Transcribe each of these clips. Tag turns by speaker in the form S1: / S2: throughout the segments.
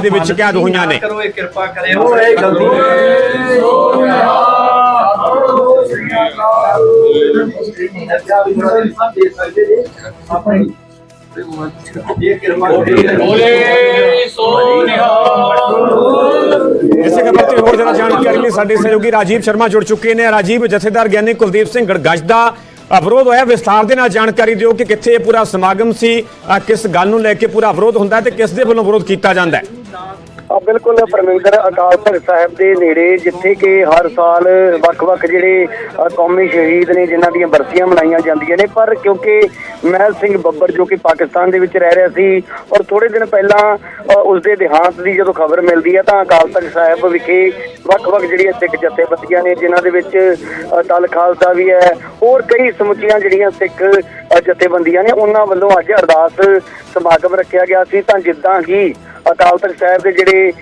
S1: ਦੇ ਵਿੱਚ ਕੈਦ ਹੋਈਆਂ ਨੇ।
S2: ਕਰੋ ਇਹ ਕਿਰਪਾ ਕਰਿਓ। ਇਹ ਗਲਤੀ ਇਹ ਕਿਰਪਾ
S1: ਇਸੇ ਖਬਰ ਤੇ ਹੋਰ ਜ਼ਿਆਦਾ ਜਾਣਕਾਰੀ ਲਈ ਸਾਡੇ ਸਹਿਯੋਗੀ ਰਾਜੀਵ ਸ਼ਰਮਾ ਜੁੜ ਚੁੱਕੇ ਨੇ। ਰਾਜੀਵ ਜਥੇਦਾਰ ਗਿਆਨੀ ਕੁਲਦੀਪ ਸਿੰਘ ਗੜਗੱਜ ਦਾ ਵਿਰੋਧ ਹੋਇਆ। ਵਿਸਥਾਰ ਦੇ ਨਾਲ ਜਾਣਕਾਰੀ ਦਿਓ ਕਿ ਕਿੱਥੇ ਇਹ ਪੂਰਾ ਸਮਾਗਮ ਸੀ ਕਿਸ ਗੱਲ ਨੂੰ ਲੈ ਕੇ ਪੂਰਾ ਵਿਰੋਧ ਹੁੰਦਾ ਹੈ ਤੇ ਕਿਸ ਦੇ ਵੱਲੋਂ ਵਿਰੋਧ ਕੀਤਾ ਜਾਂਦਾ ਹੈ।
S3: ਆ ਬਿਲਕੁਲ ਪਰਮਿੰਦਰ ਅਕਾਲ ਤਖਤ ਸਾਹਿਬ ਦੇ ਨੇੜੇ ਜਿੱਥੇ ਕਿ ਹਰ ਸਾਲ ਵੱਖ-ਵੱਖ ਜਿਹੜੇ ਕੌਮੀ ਸ਼ਹੀਦ ਨੇ ਜਿਨ੍ਹਾਂ ਦੀਆਂ ਬਰਸੀਆਂ ਮਨਾਈਆਂ ਜਾਂਦੀਆਂ ਨੇ। ਪਰ ਕਿਉਂਕਿ ਮਹਿਲ ਸਿੰਘ ਬੱਬਰ ਜੋ ਕਿ ਪਾਕਿਸਤਾਨ ਦੇ ਵਿੱਚ ਰਹਿ ਰਿਹਾ ਸੀ ਔਰ ਥੋੜੇ ਦਿਨ ਪਹਿਲਾਂ ਅ, ਉਸ ਦੇ ਦੇਹਾਂਤ ਦੀ ਜਦੋਂ ਖਬਰ ਮਿਲਦੀ ਹੈ ਤਾਂ ਅਕਾਲ ਤਖਤ ਸਾਹਿਬ ਵਿਖੇ ਵੱਖ-ਵੱਖ ਜਿਹੜੀਆਂ ਸਿੱਖ ਜਥੇਬੰਦੀਆਂ ਨੇ ਜਿਨ੍ਹਾਂ ਦੇ ਵਿੱਚ ਦਲ ਖਾਲਸਾ ਵੀ ਹੈ ਹੋਰ ਕਈ ਸਮੁੱਚੀਆਂ ਜਿਹੜੀਆਂ ਸਿੱਖ ਜਥੇਬੰਦੀਆਂ ਨੇ ਉਹਨਾਂ ਵੱਲੋਂ ਅੱਜ ਅਰਦਾਸ ਸਮਾਗਮ ਰੱਖਿਆ ਗਿਆ ਸੀ। ਤਾਂ ਜਿੱਦਾਂ ਹੀ ਅਕਾਲ ਤਖਤ ਸਾਹਿਬ ਦੇ ਜਿਹੜੇ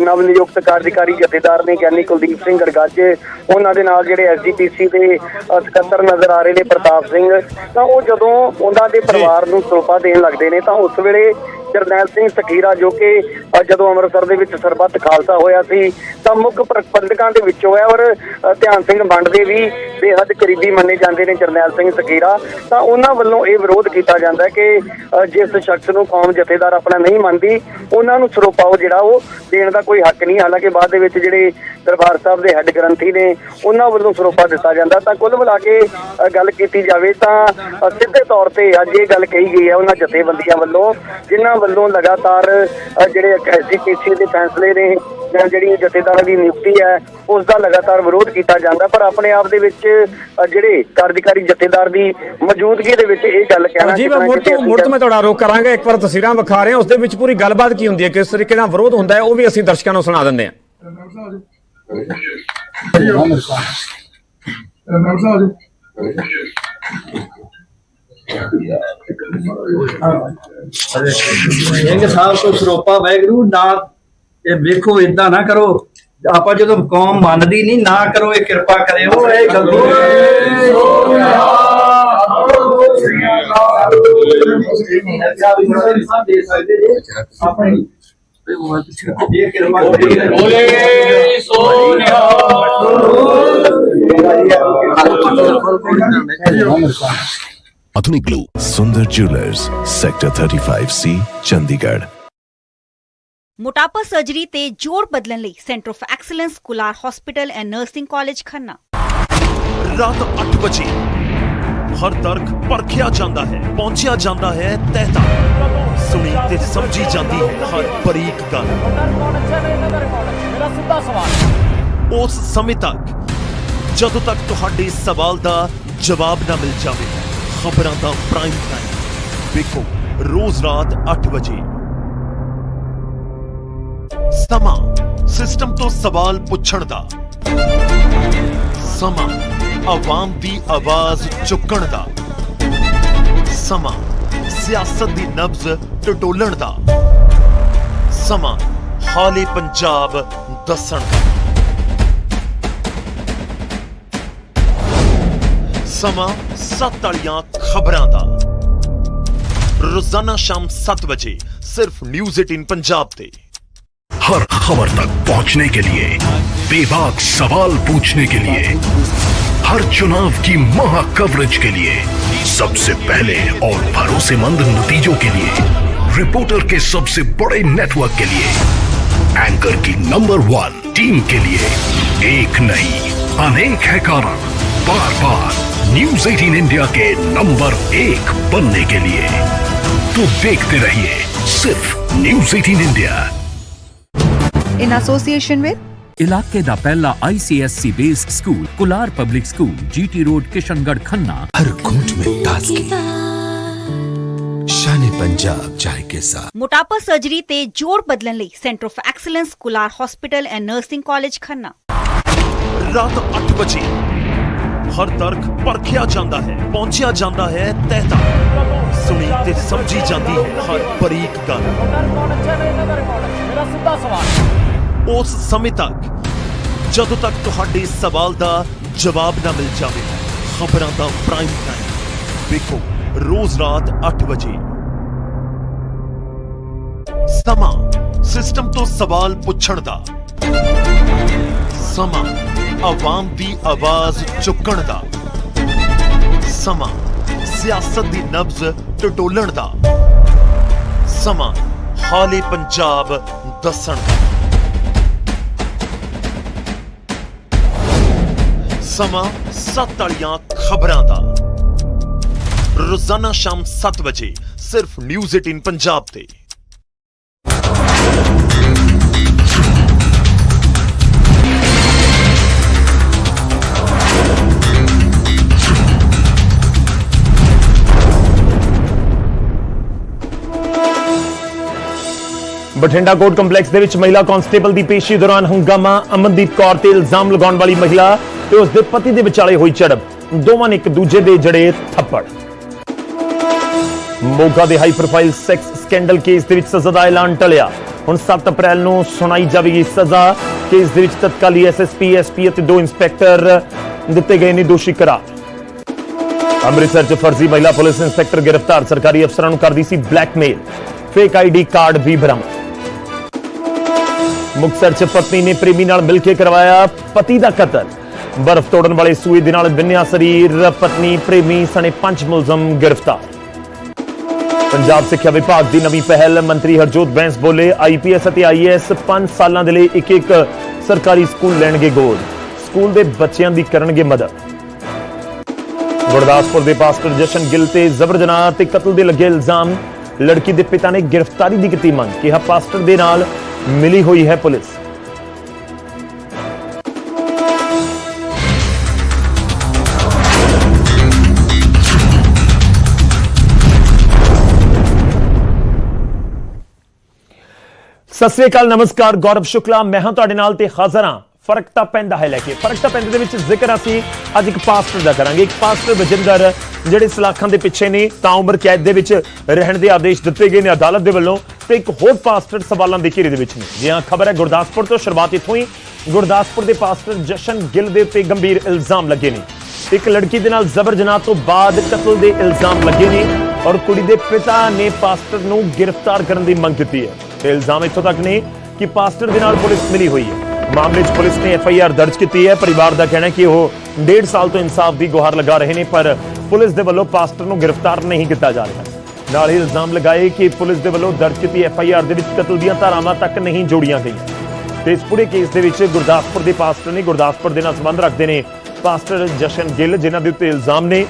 S3: ਨਵ ਨਿਯੁਕਤ ਕਾਰਜਕਾਰੀ ਜਥੇਦਾਰ ਨੇ ਗਿਆਨੀ ਕੁਲਦੀਪ ਸਿੰਘ ਗੜਗੱਜ ਉਹਨਾਂ ਦੇ ਨਾਲ ਜਿਹੜੇ ਐਸਜੀਪੀਸੀ ਦੇ ਸਕੱਤਰ ਨਜ਼ਰ ਆ ਰਹੇ ਨੇ ਪ੍ਰਤਾਪ ਸਿੰਘ ਤਾਂ ਉਹ ਜਦੋਂ ਉਹਨਾਂ ਦੇ ਪਰਿਵਾਰ ਨੂੰ ਸਰੋਪਾ ਦੇਣ ਲੱਗਦੇ ਨੇ ਤਾਂ ਉਸ ਵੇਲੇ ਜਰਨੈਲ ਸਿੰਘ ਸਖੀਰਾ ਜੋ ਕਿ ਜਦੋਂ ਅੰਮ੍ਰਿਤਸਰ ਦੇ ਵਿੱਚ ਸਰਬੱਤ ਖਾਲਸਾ ਹੋਇਆ ਸੀ, ਤਾਂ ਮੁੱਖ ਪ੍ਰਬੰਧਕਾਂ ਦੇ ਵਿੱਚੋਂ ਹੈ ਔਰ ਧਿਆਨ ਸਿੰਘ ਮੰਡ ਦੇ ਵੀ ਬੇਹੱਦ ਕਰੀਬੀ ਮੰਨੇ ਜਾਂਦੇ ਨੇ ਜਰਨੈਲ ਸਿੰਘ ਸਖੀਰਾ। ਤਾਂ ਉਹਨਾਂ ਵੱਲੋਂ ਇਹ ਵਿਰੋਧ ਕੀਤਾ ਜਾਂਦਾ ਹੈ ਕਿ ਜਿਸ ਸ਼ਖਸ ਨੂੰ ਕੌਮ ਜਥੇਦਾਰ ਆਪਣਾ ਨਹੀਂ ਮੰਨਦੀ, ਉਹਨਾਂ ਨੂੰ ਸਰੋਪਾ ਉਹ ਜਿਹੜਾ ਉਹ, ਦੇਣ ਦਾ ਕੋਈ ਹੱਕ ਨਹੀਂ। ਹਾਲਾਂਕਿ ਬਾਅਦ ਦੇ ਵਿੱਚ ਜਿਹੜੇ ਦਰਬਾਰ ਸਾਹਿਬ ਦੇ ਹੈੱਡ ਗ੍ਰੰਥੀ ਨੇ, ਉਹਨਾਂ ਵੱਲੋਂ ਸਰੋਪਾ ਦਿੱਤਾ ਜਾਂਦਾ। ਤਾਂ ਕੁੱਲ ਮਿਲਾ ਕੇ ਗੱਲ ਕੀਤੀ ਜਾਵੇ ਤਾਂ ਸਿੱਧੇ ਤੌਰ ਤੇ ਅੱਜ ਇਹ ਗੱਲ ਕਹੀ ਗਈ ਹੈ ਉਹਨਾਂ ਜਥੇਬੰਦੀਆਂ ਵੱਲੋਂ, ਜਿਨ੍ਹਾਂ ਵੱਲੋਂ ਲਗਾਤਾਰ ਅ, ਜਿਹੜੇ ਐਸਜੀਪੀਸੀ ਦੇ ਫੈਸਲੇ ਨੇ ਜਾਂ ਜਿਹੜੀ ਜਥੇਦਾਰਾਂ ਦੀ ਨਿਯੁਕਤੀ ਹੈ ਉਸ ਦਾ ਲਗਾਤਾਰ ਵਿਰੋਧ ਕੀਤਾ ਜਾਂਦਾ। ਪਰ ਆਪਣੇ ਆਪ ਦੇ ਵਿੱਚ ਅ, ਜਿਹੜੇ ਕਾਰਜਕਾਰੀ ਜਥੇਦਾਰ ਦੀ ਮੌਜੂਦਗੀ ਦੇ ਵਿੱਚ ਇਹ ਗੱਲ ਕਹਿਣਾ
S1: ਰਾਜੀਵ
S3: ਕਿਤੇ ਨਾ
S1: ਮੁੜ
S3: ਕਿਤੇ
S1: ਤੋਂ
S3: ਅਸੀਂ
S1: ਮੁੜ ਤੋਂ ਮੈਂ ਤੁਹਾਡਾ ਰੋਕ ਕਰਾਂਗਾ। ਇੱਕ ਵਾਰ ਤਸਵੀਰਾਂ ਵਿਖਾ ਰਹੇ ਹਾਂ ਉਸ ਦੇ ਵਿੱਚ ਪੂਰੀ ਗੱਲਬਾਤ ਕੀ ਹੁੰਦੀ ਹੈ ਕਿਸ ਤਰੀਕੇ ਨਾਲ ਵਿਰੋਧ ਹੁੰਦਾ ਹੈ ਉਹ ਵੀ ਅਸੀਂ ਦਰਸ਼ਕਾਂ ਨੂੰ ਸੁਣਾ ਦਿੰਦੇ ਹਾਂ।
S2: ਸਿੰਘ ਸਾਹਿਬ ਤੋਂ ਸਰੋਪਾ ਵੈਗਰੂ ਨਾ ਇਹ ਵੇਖੋ ਇਦਾਂ ਨਾ ਕਰੋ। ਆਪਾਂ ਜਦੋਂ ਕੌਮ ਮੰਨਦੀ ਨਹੀਂ ਨਾ ਕਰੋ ਇਹ ਕਿਰਪਾ ਕਰਿਓ ਇਹ ਗਲਤੀ ਦੇ ਸਕਦੇ ਜੇ ਆਪਣੀ ਇਹ ਕਿਰਪਾ ਬੋਲੇ
S4: आधुनिक ग्लू सुंदर ज्वेलर्स सेक्टर 35 सी चंडीगढ़
S5: ਮੋਟਾਪਾ ਸਰਜਰੀ ਤੇ ਜੋੜ ਬਦਲਣ ਲਈ centre of excellence Kular hospital and nursing college Khanna
S6: ਰਾਤ 8 ਵਜੇ ਹਰ ਦਰਖ ਪਰਖਿਆ ਜਾਂਦਾ ਹੈ ਪਹੁੰਚਿਆ ਜਾਂਦਾ ਹੈ ਤਹਿ ਤੱਕ ਸੁਣੀ ਤੇ ਸਮਝੀ ਜਾਂਦੀ ਹੈ ਹਰ ਬਰੀਕ ਗੱਲ ਉਸ ਸਮੇਂ ਤੱਕ ਜਦੋਂ ਤੱਕ ਤੁਹਾਡੇ ਸਵਾਲ ਦਾ ਜਵਾਬ ਨਾ ਮਿਲ ਜਾਵੇ ਖਬਰਾਂ ਦਾ ਪ੍ਰਾਈਮ ਟਾਈਮ ਵੇਖੋ, ਰੋਜ਼ ਰਾਤ 8 ਵਜੇ। ਸਮਾਂ ਸਿਸਟਮ ਤੋਂ ਸਵਾਲ ਪੁੱਛਣ ਦਾ। ਸਮਾਂ, ਆਵਾਮ ਦੀ ਆਵਾਜ਼ ਚੁੱਕਣ ਦਾ। ਸਮਾਂ, ਸਿਆਸਤ ਦੀ ਨਬਜ਼ ਟਟੋਲਣ ਦਾ। ਸਮਾਂ, ਹਾਲੇ ਪੰਜਾਬ ਦੱਸਣ ਦਾ। ਸਮਾਂ ਸੱਤ ਵਾਲੀਆਂ ਖਬਰਾਂ ਦਾ ਰੋਜ਼ਾਨਾ ਸ਼ਾਮ 7 ਵਜੇ ਸਿਰਫ ਨਿਊਜ਼ 18 ਪੰਜਾਬ ਤੇ
S4: हर खबर तक पहुंचने के लिए बेबाक सवाल पूछने के लिए हर चुनाव की महा कवरेज के लिए सबसे पहले और भरोसेमंद नतीजों के लिए रिपोर्टर के सबसे बड़े नेटवर्क के लिए एंकर की नंबर वन टीम के लिए एक नहीं अनेक है कारण बार बार न्यूज 18 इंडिया के नंबर एक बनने के लिए तो देखते रहिए सिर्फ news 18 India
S7: in association with
S8: ਇਲਾਕੇ ਦਾ ਪਹਿਲਾ ICSC based school Kular public school GT road Kishangarh Khanna
S9: हर घूंट में ताजगी शान पंजाब चाय के साथ
S5: ਮੋਟਾਪਾ ਸਰਜਰੀ ਤੇ ਜੋੜ ਬਦਲਣ ਲਈ centre of excellence Kular hospital and nursing college Khanna
S6: ਰਾਤ 8 ਵਜੇ ਹਰ ਤਰਕ ਪਰਖਿਆ ਜਾਂਦਾ ਹੈ, ਪਹੁੰਚਿਆ ਜਾਂਦਾ ਹੈ ਤਹਿ ਤੱਕ ਸੁਣੀ ਤੇ ਸਮਝੀ ਜਾਂਦੀ ਹੈ ਹਰ ਬਰੀਕ ਗੱਲ। ਉਸ ਸਮੇਂ ਤੱਕ, ਜਦੋਂ ਤੱਕ ਤੁਹਾਡੇ ਸਵਾਲ ਦਾ ਜਵਾਬ ਨਾ ਮਿਲ ਜਾਵੇ, ਖਬਰਾਂ ਦਾ ਪ੍ਰਾਈਮ ਟਾਈਮ ਵੇਖੋ, ਰੋਜ਼ ਰਾਤ 8 ਵਜੇ। ਸਮਾਂ
S10: ਸਿਸਟਮ ਤੋਂ ਸਵਾਲ ਪੁੱਛਣ ਦਾ। ਸਮਾਂ। ਆਵਾਮ ਦੀ ਆਵਾਜ਼ ਚੁੱਕਣ ਦਾ। ਸਮਾਂ, ਸਿਆਸਤ ਦੀ ਨਬਜ਼ ਟਟੋਲਣ ਦਾ। ਸਮਾਂ, ਹਾਲੇ ਪੰਜਾਬ ਦੱਸਣ ਦਾ। ਸਮਾਂ, ਸੱਤ ਵਾਲੀਆਂ ਖਬਰਾਂ ਦਾ। ਰੋਜ਼ਾਨਾ ਸ਼ਾਮ 7 ਵਜੇ, ਸਿਰਫ ਨਿਊਜ਼ 18 ਪੰਜਾਬ ਤੇ।
S6: ਬਠਿੰਡਾ ਕੋਰਟ ਕੰਪਲੈਕਸ ਦੇ ਵਿੱਚ ਮਹਿਲਾ ਕਾਂਸਟੇਬਲ ਦੀ ਪੇਸ਼ੀ ਦੌਰਾਨ ਹੰਗਾਮਾ, ਅਮਨਦੀਪ ਕੌਰ ਤੇ ਇਲਜ਼ਾਮ ਲਗਾਉਣ ਵਾਲੀ ਮਹਿਲਾ ਤੇ ਉਸ ਦੇ ਪਤੀ ਦੇ ਵਿਚਾਲੇ ਹੋਈ ਝੜਪ। ਦੋਵਾਂ ਨੇ ਇੱਕ ਦੂਜੇ ਦੇ ਜੜੇ ਥੱਪੜ। ਮੋਗਾ ਦੇ high profile sex scandal case ਦੇ ਵਿੱਚ ਸਜ਼ਾ ਦਾ ਐਲਾਨ ਟਲਿਆ। ਹੁਣ 7 ਅਪ੍ਰੈਲ ਨੂੰ ਸੁਣਾਈ ਜਾਵੇਗੀ ਸਜ਼ਾ। ਕੇਸ ਦੇ ਵਿੱਚ ਤਤਕਾਲੀ ਐਸਐਸਪੀ ਐਸਪੀ ਅਤੇ ਦੋ ਇੰਸਪੈਕਟਰ ਦਿੱਤੇ ਗਏ ਨੇ ਦੋਸ਼ੀ ਕਰਾਰ। ਅੰਮ੍ਰਿਤਸਰ 'ਚ ਫਰਜ਼ੀ ਮਹਿਲਾ ਪੁਲਿਸ ਇੰਸਪੈਕਟਰ ਗ੍ਰਿਫਤਾਰ। ਸਰਕਾਰੀ ਅਫਸਰਾਂ ਨੂੰ ਕਰਦੀ ਸੀ ਬਲੈਕਮੇਲ ਫੇਕ ਆਈਡੀ ਕਾਰਡ ਵੀ ਬਰਾਮਦ। ਮੁਕਤਸਰ 'ਚ ਪਤਨੀ ਨੇ ਪ੍ਰੇਮੀ ਨਾਲ ਮਿਲ ਕੇ ਕਰਵਾਇਆ ਪਤੀ ਦਾ ਕਤਲ। ਬਰਫ਼ ਤੋੜਨ ਵਾਲੇ ਸੂਏ ਦੇ ਨਾਲ ਬਿੰਨਿਆ ਸਰੀਰ, ਪਤਨੀ, ਪ੍ਰੇਮੀ ਸਣੇ ਪੰਜ ਮੁਲਜ਼ਮ ਗ੍ਰਿਫਤਾਰ। ਪੰਜਾਬ ਸਿੱਖਿਆ ਵਿਭਾਗ ਦੀ ਨਵੀਂ ਪਹਿਲ, ਮੰਤਰੀ ਹਰਜੋਤ ਬੈਂਸ ਬੋਲੇ ਆਈਪੀਐਸ ਅਤੇ ਆਈਏਐਸ 5 ਸਾਲਾਂ ਦੇ ਲਈ ਇੱਕ ਇੱਕ ਸਰਕਾਰੀ ਸਕੂਲ ਲੈਣਗੇ ਗੋਦ ਸਕੂਲ ਦੇ ਬੱਚਿਆਂ ਦੀ ਕਰਨਗੇ ਮਦਦ। ਗੁਰਦਾਸਪੁਰ ਦੇ ਪਾਸਟਰ ਜਸ਼ਨ ਗਿੱਲ ਤੇ ਜ਼ਬਰ ਜਨਾਹ ਤੇ ਕਤਲ ਦੇ ਲੱਗੇ ਇਲਜ਼ਾਮ। ਲੜਕੀ ਦੇ ਪਿਤਾ ਨੇ ਗ੍ਰਿਫਤਾਰੀ ਦੀ ਕੀਤੀ ਮੰਗ, ਕਿਹਾ ਪਾਸਟਰ ਦੇ ਨਾਲ ਮਿਲੀ ਹੋਈ ਹੈ ਪੁਲਿਸ। ਸਤਿ ਸ੍ਰੀ ਅਕਾਲ, ਨਮਸਕਾਰ, ਗੌਰਵ ਸ਼ੁਕਲਾ। ਮੈਂ ਹਾਂ ਤੁਹਾਡੇ ਨਾਲ ਤੇ ਹਾਜ਼ਰ ਹਾਂ। ਫ਼ਰਕ ਤਾਂ ਪੈਂਦਾ ਹੈ ਲੈ ਕੇ। ਫ਼ਰਕ ਤਾਂ ਪੈਂਦੇ ਦੇ ਵਿੱਚ ਜ਼ਿਕਰ ਅਸੀਂ ਅੱਜ ਇੱਕ ਪਾਸਟਰ ਦਾ ਕਰਾਂਗੇ। ਇੱਕ ਪਾਸਟਰ ਵਜਿੰਦਰ, ਜਿਹੜੇ ਸਲਾਖਾਂ ਦੇ ਪਿੱਛੇ ਨੇ, ਤਾਂ ਉਮਰ ਕੈਦ ਦੇ ਵਿੱਚ ਰਹਿਣ ਦੇ ਆਦੇਸ਼ ਦਿੱਤੇ ਗਏ ਨੇ ਅਦਾਲਤ ਦੇ ਵੱਲੋਂ। ਤੇ ਇੱਕ ਹੋਰ ਪਾਸਟਰ ਸਵਾਲਾਂ ਦੇ ਘੇਰੇ ਦੇ ਵਿੱਚ ਨੇ। ਜੀ ਹਾਂ, ਖਬਰ ਹੈ ਗੁਰਦਾਸਪੁਰ ਤੋਂ, ਸ਼ੁਰੂਆਤ ਇੱਥੋਂ ਹੀ। ਗੁਰਦਾਸਪੁਰ ਦੇ ਪਾਸਟਰ ਜਸ਼ਨ ਗਿੱਲ ਦੇ ਉੱਤੇ ਗੰਭੀਰ ਇਲਜ਼ਾਮ ਲੱਗੇ ਨੇ। ਇੱਕ ਲੜਕੀ ਦੇ ਨਾਲ ਜ਼ਬਰ ਜਨਾਹ ਤੋਂ ਬਾਅਦ ਕਤਲ ਦੇ ਇਲਜ਼ਾਮ ਲੱਗੇ ਨੇ ਔਰ ਕੁੜੀ ਦੇ ਪਿਤਾ ਨੇ ਪਾਸਟਰ ਨੂੰ ਗ੍ਰਿਫਤਾਰ ਕਰਨ ਦੀ ਮੰਗ ਕੀਤੀ ਹੈ। ਤੇ ਇਲਜ਼ਾਮ ਇੱਥੋਂ ਤੱਕ ਨੇ ਕਿ ਪਾਸਟਰ ਦੇ ਨਾਲ ਪੁਲਿਸ ਮਿਲੀ ਹੋਈ ਹੈ। ਮਾਮਲੇ 'ਚ ਪੁਲਿਸ ਨੇ ਐਫ ਆਈ ਆਰ ਦਰਜ ਕੀਤੀ ਹੈ। ਪਰਿਵਾਰ ਦਾ ਕਹਿਣਾ ਹੈ ਕਿ ਉਹ ਡੇਢ ਸਾਲ ਤੋਂ ਇਨਸਾਫ ਦੀ ਗੁਹਾਰ ਲਗਾ ਰਹੇ ਨੇ, ਪਰ ਪੁਲਿਸ ਦੇ ਵੱਲੋਂ ਪਾਸਟਰ ਨੂੰ ਗ੍ਰਿਫਤਾਰ ਨਹੀਂ ਕੀਤਾ ਜਾ ਰਿਹਾ। ਨਾਲ ਹੀ ਇਲਜ਼ਾਮ ਲਗਾਏ ਕਿ ਪੁਲਿਸ ਦੇ ਵੱਲੋਂ ਦਰਜ ਕੀਤੀ ਐਫ ਆਈ ਆਰ ਦੇ ਵਿੱਚ ਕਤਲ ਦੀਆਂ ਧਾਰਾਵਾਂ ਤੱਕ ਨਹੀਂ ਜੋੜੀਆਂ ਗਈਆਂ। ਤੇ ਇਸ ਪੂਰੇ ਕੇਸ ਦੇ ਵਿੱਚ ਗੁਰਦਾਸਪੁਰ ਦੇ ਪਾਸਟਰ ਨੇ ਗੁਰਦਾਸਪੁਰ ਦੇ ਨਾਲ ਸੰਬੰਧ ਰੱਖਦੇ ਨੇ ਪਾਸਟਰ ਜਸ਼ਨ ਗਿੱਲ, ਜਿਨ੍ਹਾਂ ਦੇ ਉੱਤੇ ਇਲਜ਼ਾਮ ਨੇ।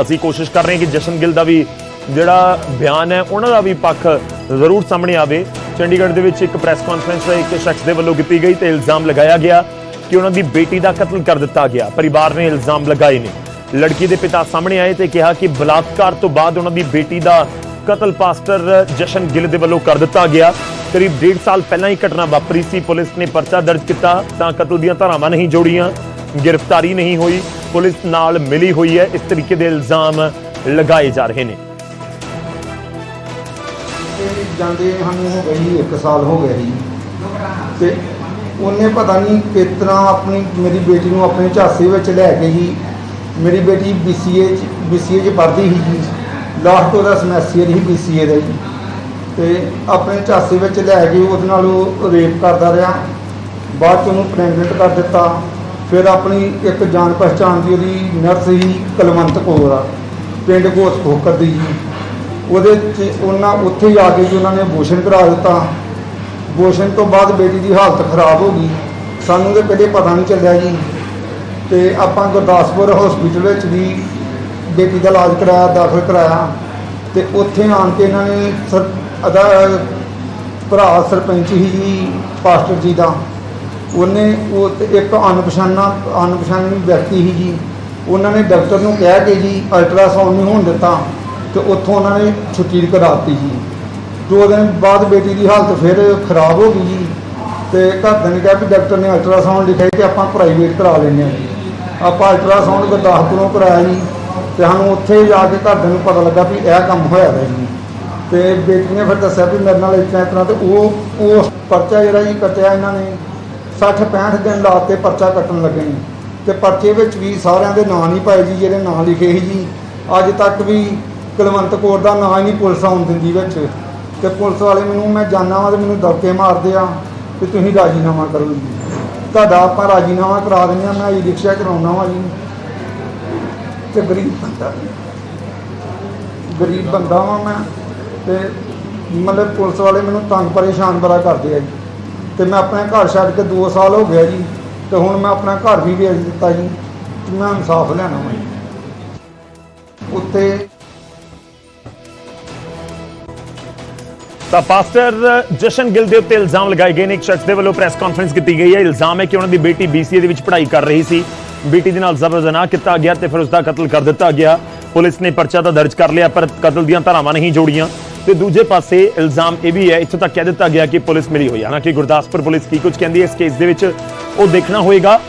S6: ਅਸੀਂ ਕੋਸ਼ਿਸ਼ ਕਰ ਰਹੇ ਹਾਂ ਕਿ ਜਸ਼ਨ ਗਿੱਲ ਦਾ ਵੀ ਜਿਹੜਾ ਬਿਆਨ ਹੈ, ਉਹਨਾਂ ਦਾ ਵੀ ਪੱਖ ਜ਼ਰੂਰ ਸਾਹਮਣੇ ਆਵੇ। ਚੰਡੀਗੜ੍ਹ ਦੇ ਵਿੱਚ ਇੱਕ ਪ੍ਰੈਸ ਕਾਨਫਰੰਸ ਇੱਕ ਸ਼ਖਸ ਦੇ ਵੱਲੋਂ ਕੀਤੀ ਗਈ ਤੇ ਇਲਜ਼ਾਮ ਲਗਾਇਆ ਗਿਆ ਕਿ ਉਹਨਾਂ ਦੀ ਬੇਟੀ ਦਾ ਕਤਲ ਕਰ ਦਿੱਤਾ ਗਿਆ। ਪਰਿਵਾਰ ਨੇ ਇਲਜ਼ਾਮ ਲਗਾਏ ਨੇ। ਲੜਕੀ ਦੇ ਪਿਤਾ ਸਾਹਮਣੇ ਆਏ ਤੇ ਕਿਹਾ ਕਿ ਬਲਾਤਕਾਰ ਤੋਂ ਬਾਅਦ ਉਹਨਾਂ ਦੀ ਬੇਟੀ ਦਾ ਕਤਲ ਪਾਸਟਰ ਜਸ਼ਨ ਗਿੱਲ ਦੇ ਵੱਲੋਂ ਕਰ ਦਿੱਤਾ ਗਿਆ। ਕਰੀਬ 1.5 ਸਾਲ ਪਹਿਲਾਂ ਹੀ ਘਟਨਾ ਵਾਪਰੀ ਸੀ। ਪੁਲਿਸ ਨੇ ਪਰਚਾ ਦਰਜ ਕੀਤਾ ਤਾਂ ਕਤਲ ਦੀਆਂ ਧਾਰਾਵਾਂ ਨਹੀਂ ਜੋੜੀਆਂ, ਗ੍ਰਿਫਤਾਰੀ ਨਹੀਂ ਹੋਈ। ਪੁਲਿਸ ਨਾਲ ਮਿਲੀ ਹੋਈ ਹੈ। ਇਸ ਤਰੀਕੇ ਦੇ ਇਲਜ਼ਾਮ ਲਗਾਏ ਜਾ ਰਹੇ ਨੇ।
S11: ਇਹ ਜਾਂਦੇ ਸਾਨੂੰ ਹੋ ਗਈ 1 ਸਾਲ ਹੋ ਗਿਆ ਜੀ। ਤੇ ਉਹਨੇ ਪਤਾ ਨਹੀਂ ਕਿਸ ਤਰ੍ਹਾਂ ਆਪਣੀ, ਮੇਰੀ ਬੇਟੀ ਨੂੰ ਆਪਣੇ ਝਾਂਸੇ ਵਿੱਚ ਲੈ ਕੇ ਹੀ ਮੇਰੀ ਬੇਟੀ BCA ਚ BCA ਚ ਪੜ੍ਹਦੀ ਸੀ ਜੀ। ਲਾਸਟ ਉਹਦਾ ਸਮੈਸਟਰ ਹੀ BCA ਦਾ ਜੀ। ਤੇ ਆਪਣੇ ਝਾਂਸੇ ਵਿੱਚ ਲੈ ਕੇ ਉਹਦੇ ਨਾਲ ਉਹ ਰੇਪ ਕਰਦਾ ਰਿਹਾ। ਬਾਅਦ ਚ ਉਹਨੂੰ ਪ੍ਰੈਗਨੈਂਟ ਕਰ ਦਿੱਤਾ। ਫਿਰ ਆਪਣੀ ਇੱਕ ਜਾਣ ਪਛਾਣ ਦੀ ਉਹਦੀ ਨਰਸ ਹੀ ਕਲਵੰਤ ਕੌਰ। ਆ ਪਿੰਡ ਘੋਸ ਖੋਕਰ ਦੀ ਜੀ। ਉਹਦੇ ਚ ਉਹਨਾਂ ਉੱਥੇ ਹੀ ਆ ਕੇ ਜੀ ਉਹਨਾਂ ਨੇ ਅਬੋਰਸ਼ਨ ਕਰਾ ਦਿੱਤਾ। ਅਬੋਰਸ਼ਨ ਤੋਂ ਬਾਅਦ ਬੇਟੀ ਦੀ ਹਾਲਤ ਖਰਾਬ ਹੋ ਗਈ। ਸਾਨੂੰ ਤੇ ਕਦੇ ਪਤਾ ਨਹੀਂ ਚੱਲਿਆ ਜੀ। ਤੇ ਆਪਾਂ ਗੁਰਦਾਸਪੁਰ ਹਸਪੀਟਲ ਵਿੱਚ ਵੀ ਬੇਟੀ ਦਾ ਇਲਾਜ ਕਰਾਇਆ, ਦਾਖਲ ਕਰਾਇਆ। ਤੇ ਉੱਥੇ ਆਣ ਕੇ ਇਹਨਾਂ ਨੇ ਸਰ, ਅਦਾ, ਭਰਾ ਸਰਪੰਚ ਹੀ ਜੀ ਪਾਸਟਰ ਜੀ ਦਾ। ਉਹਨੇ ਉਹ ਇੱਕ ਅਣਪਛਾਣਾ ਅਣਪਛਾਣੀ ਵਿਅਕਤੀ ਹੀ ਜੀ। ਉਹਨਾਂ ਨੇ ਡਾਕਟਰ ਨੂੰ ਕਹਿ ਕੇ ਜੀ ਅਲਟਰਾਸਾਊਂਡ ਨਹੀਂ ਹੋਣ ਦਿੱਤਾ। ਤੇ ਉੱਥੋਂ ਉਹਨਾਂ ਨੇ ਛੁੱਟੀ ਕਰਾਤੀ ਜੀ। ਦੋ ਦਿਨ ਬਾਅਦ ਬੇਟੀ ਦੀ ਹਾਲਤ ਫਿਰ ਖਰਾਬ ਹੋ ਗਈ ਜੀ। ਤੇ ਘਰਦਿਆਂ ਨੇ ਕਿਹਾ ਵੀ ਡਾਕਟਰ ਨੇ ਅਲਟਰਾਸਾਊਂਡ ਲਿਖਿਆ ਕਿ ਆਪਾਂ ਪ੍ਰਾਈਵੇਟ ਕਰਾ ਲੈਂਦੇ ਹਾਂ ਜੀ। ਆਪਾਂ ਅਲਟਰਾਸਾਊਂਡ ਗੁਰਦਾਸਪੁਰੋਂ ਕਰਾਇਆ ਜੀ, ਤੇ ਸਾਨੂੰ ਉੱਥੇ ਜਾ ਕੇ ਘਰਦਿਆਂ ਨੂੰ ਪਤਾ ਲੱਗਾ ਵੀ ਇਹ ਕੰਮ ਹੋਇਆ ਹੈ ਜੀ। ਤੇ ਬੇਟੀ ਨੇ ਫਿਰ ਦੱਸਿਆ ਵੀ ਮੇਰੇ ਨਾਲ ਇਸ ਤਰ੍ਹਾਂ ਇਸ ਤਰ੍ਹਾਂ ਤੇ ਉਹ ਉਹ ਪਰਚਾ ਜਿਹੜਾ ਜੀ ਕੱਟਿਆ ਇਹਨਾਂ ਨੇ 60 65 ਦਿਨ ਲਾਤੇ ਪਰਚਾ ਕੱਟਣ ਲੱਗੇ ਨੇ। ਤੇ ਪਰਚੇ ਵਿੱਚ ਵੀ ਸਾਰਿਆਂ ਦੇ ਨਾਂ ਨਹੀਂ ਪਾਏ ਜੀ, ਜਿਹੜੇ ਨਾਂ ਲਿਖੇ ਸੀ ਜੀ। ਅੱਜ ਤੱਕ ਵੀ ਕੁਲਵੰਤ ਕੌਰ ਦਾ ਨਾਂ ਹੀ ਨਹੀਂ ਪੁਲਿਸ ਆਉਣ ਦਿੰਦੀ ਵਿੱਚ। ਤੇ ਪੁਲਿਸ ਵਾਲੇ ਮੈਨੂੰ, ਮੈਂ ਜਾਣਾ ਵਾ ਤੇ ਮੈਨੂੰ ਦਬਕੇ ਮਾਰਦੇ ਆ ਕਿ ਤੁਸੀਂ ਰਾਜੀਨਾਮਾ ਕਰੋ ਜੀ। ਤੁਹਾਡਾ ਆਪਾਂ ਰਾਜੀਨਾਮਾ ਕਰਾ ਦਿੰਦੇ ਆ ਮੈਂ ਈ ਰਿਕਸ਼ਾ ਕਰਾਉਣਾ ਵਾ ਜੀ। ਤੇ ਗਰੀਬ ਬੰਦਾ ਗਰੀਬ ਬੰਦਾ ਵਾਂ ਮੈਂ। ਤੇ ਮਤਲਬ ਪੁਲਿਸ ਵਾਲੇ ਮੈਨੂੰ ਤੰਗ ਪਰੇਸ਼ਾਨ ਬੜਾ ਕਰਦੇ ਆ ਜੀ। ਤੇ ਮੈਂ ਆਪਣਾ ਘਰ ਛੱਡ ਕੇ 2 ਸਾਲ ਹੋ ਗਿਆ ਜੀ। ਤੇ ਹੁਣ ਮੈਂ ਆਪਣਾ ਘਰ ਵੀ ਵੇਚ ਦਿੱਤਾ ਜੀ। ਤੇ ਮੈਂ ਇਨਸਾਫ ਲੈਣਾ ਵਾ ਜੀ। ਉੱਤੇ
S6: ਤਾਂ ਪਾਸਟਰ ਜਸ਼ਨ ਗਿੱਲ ਦੇ ਉੱਤੇ ਇਲਜ਼ਾਮ ਲਗਾਏ ਗਏ ਨੇ। ਇੱਕ ਸ਼ਖਸ ਦੇ ਵੱਲੋਂ ਪ੍ਰੈਸ ਕਾਨਫਰੰਸ ਕੀਤੀ ਗਈ ਹੈ। ਇਲਜ਼ਾਮ ਹੈ ਕਿ ਉਹਨਾਂ ਦੀ ਬੇਟੀ BCA ਦੇ ਵਿੱਚ ਪੜ੍ਹਾਈ ਕਰ ਰਹੀ ਸੀ। ਬੇਟੀ ਦੇ ਨਾਲ ਜ਼ਬਰ ਜਨਾਹ ਕੀਤਾ ਗਿਆ ਤੇ ਫਿਰ ਉਸ ਦਾ ਕਤਲ ਕਰ ਦਿੱਤਾ ਗਿਆ। ਪੁਲਿਸ ਨੇ ਪਰਚਾ ਤਾਂ ਦਰਜ ਕਰ ਲਿਆ, ਪਰ ਕਤਲ ਦੀਆਂ ਧਾਰਾਵਾਂ ਨਹੀਂ ਜੋੜੀਆਂ। ਤੇ ਦੂਜੇ ਪਾਸੇ ਇਲਜ਼ਾਮ ਇਹ ਵੀ ਹੈ, ਇੱਥੋਂ ਤੱਕ ਕਹਿ ਦਿੱਤਾ ਗਿਆ ਕਿ ਪੁਲਿਸ ਮਿਲੀ ਹੋਈ ਹੈ। ਹਾਲਾਂਕਿ ਗੁਰਦਾਸਪੁਰ ਪੁਲਿਸ ਕੀ ਕੁਝ ਕਹਿੰਦੀ ਹੈ, ਇਸ ਕੇਸ ਦੇ ਵਿੱਚ ਉਹ ਦੇਖਣਾ ਹੋਏਗਾ।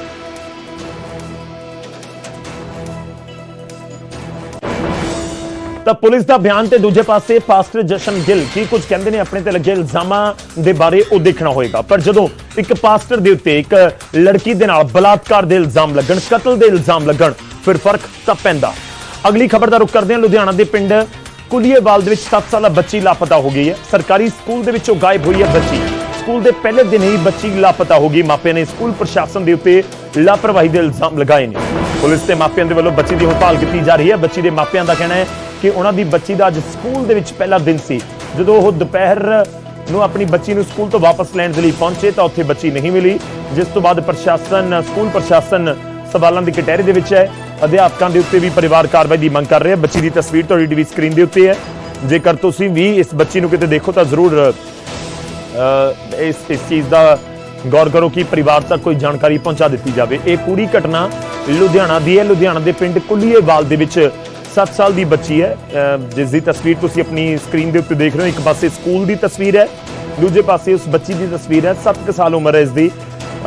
S6: ਤਾਂ ਪੁਲਿਸ ਦਾ ਬਿਆਨ ਤੇ ਦੂਜੇ ਪਾਸੇ ਪਾਸਟਰ ਜਸ਼ਨ ਗਿੱਲ ਕੀ ਕੁਝ ਕਹਿੰਦੇ ਨੇ ਆਪਣੇ ਤੇ ਲੱਗੇ ਇਲਜ਼ਾਮਾਂ ਦੇ ਬਾਰੇ ਉਹ ਦੇਖਣਾ ਹੋਏਗਾ। ਪਰ ਜਦੋਂ ਇੱਕ ਪਾਸਟਰ ਦੇ ਉੱਤੇ ਇੱਕ ਲੜਕੀ ਦੇ ਨਾਲ ਬਲਾਤਕਾਰ ਦੇ ਇਲਜ਼ਾਮ ਲੱਗਣ, ਕਤਲ ਦੇ ਇਲਜ਼ਾਮ ਲੱਗਣ, ਫਿਰ ਫ਼ਰਕ ਤਾਂ ਪੈਂਦਾ। ਅਗਲੀ ਖਬਰ ਦਾ ਰੁਖ ਕਰਦੇ ਹਾਂ ਲੁਧਿਆਣਾ ਦੇ ਪਿੰਡ ਕੁਲੀਏਵਾਲ ਦੇ ਵਿੱਚ 7 ਸਾਲਾ ਬੱਚੀ ਲਾਪਤਾ ਹੋ ਗਈ ਹੈ। ਸਰਕਾਰੀ ਸਕੂਲ ਦੇ ਵਿੱਚੋਂ ਗਾਇਬ ਹੋਈ ਹੈ ਬੱਚੀ। ਸਕੂਲ ਦੇ ਪਹਿਲੇ ਦਿਨ ਹੀ ਬੱਚੀ ਲਾਪਤਾ ਹੋ ਗਈ। ਮਾਪਿਆਂ ਨੇ ਸਕੂਲ ਪ੍ਰਸ਼ਾਸਨ ਦੇ ਉੱਤੇ ਲਾਪਰਵਾਹੀ ਦੇ ਇਲਜ਼ਾਮ ਲਗਾਏ ਨੇ। ਪੁਲਿਸ ਤੇ ਮਾਪਿਆਂ ਦੇ ਵੱਲੋਂ ਬੱਚੀ ਦੀ ਹੁਣ ਭਾਲ ਕੀਤੀ ਜਾ ਰਹੀ ਹੈ। ਬੱਚੀ ਦੇ ਮਾਪਿਆਂ ਦਾ ਕਹਿਣਾ ਹੈ ਕਿ ਉਹਨਾਂ ਦੀ ਬੱਚੀ ਦਾ ਅੱਜ ਸਕੂਲ ਦੇ ਵਿੱਚ ਪਹਿਲਾ ਦਿਨ ਸੀ। ਜਦੋਂ ਉਹ ਦੁਪਹਿਰ ਨੂੰ ਆਪਣੀ ਬੱਚੀ ਨੂੰ ਸਕੂਲ ਤੋਂ ਵਾਪਸ ਲੈਣ ਦੇ ਲਈ ਪਹੁੰਚੇ ਤਾਂ ਉੱਥੇ ਬੱਚੀ ਨਹੀਂ ਮਿਲੀ ਜਿਸ ਤੋਂ ਬਾਅਦ ਪ੍ਰਸ਼ਾਸਨ ਸਕੂਲ ਪ੍ਰਸ਼ਾਸਨ ਸਵਾਲਾਂ ਦੀ ਕਟਹਿਰੇ ਦੇ ਵਿੱਚ ਹੈ। ਅਧਿਆਪਕਾਂ ਦੇ ਉੱਤੇ ਵੀ ਪਰਿਵਾਰ ਕਾਰਵਾਈ ਦੀ ਮੰਗ ਕਰ ਰਿਹਾ ਬੱਚੀ ਦੀ ਤਸਵੀਰ ਤੁਹਾਡੀ ਟੀਵੀ ਸਕਰੀਨ ਦੇ ਉੱਤੇ ਹੈ। ਜੇਕਰ ਤੁਸੀਂ ਵੀ ਇਸ ਬੱਚੀ ਨੂੰ ਕਿਤੇ ਦੇਖੋ ਤਾਂ ਜ਼ਰੂਰ ਅ, ਇਸ ਇਸ ਚੀਜ਼ ਦਾ ਗੌਰ ਕਰੋ ਕਿ ਪਰਿਵਾਰ ਤੱਕ ਕੋਈ ਜਾਣਕਾਰੀ ਪਹੁੰਚਾ ਦਿੱਤੀ ਜਾਵੇ। ਇਹ ਪੂਰੀ ਘਟਨਾ ਲੁਧਿਆਣਾ ਦੀ ਹੈ। ਲੁਧਿਆਣਾ ਦੇ ਪਿੰਡ ਕੁੱਲੀਏਵਾਲ ਦੇ ਵਿੱਚ 7 ਸਾਲ ਦੀ ਬੱਚੀ ਹੈ ਜਿਸ ਦੀ ਤਸਵੀਰ ਤੁਸੀਂ ਆਪਣੀ ਸਕਰੀਨ ਦੇ ਉੱਤੇ ਦੇਖ ਰਹੇ ਹੋ, ਇੱਕ ਪਾਸੇ ਸਕੂਲ ਦੀ ਤਸਵੀਰ ਹੈ, ਦੂਜੇ ਪਾਸੇ ਉਸ ਬੱਚੀ ਦੀ ਤਸਵੀਰ ਹੈ 7 ਸਾਲ ਉਮਰ ਹੈ ਇਸ ਦੀ।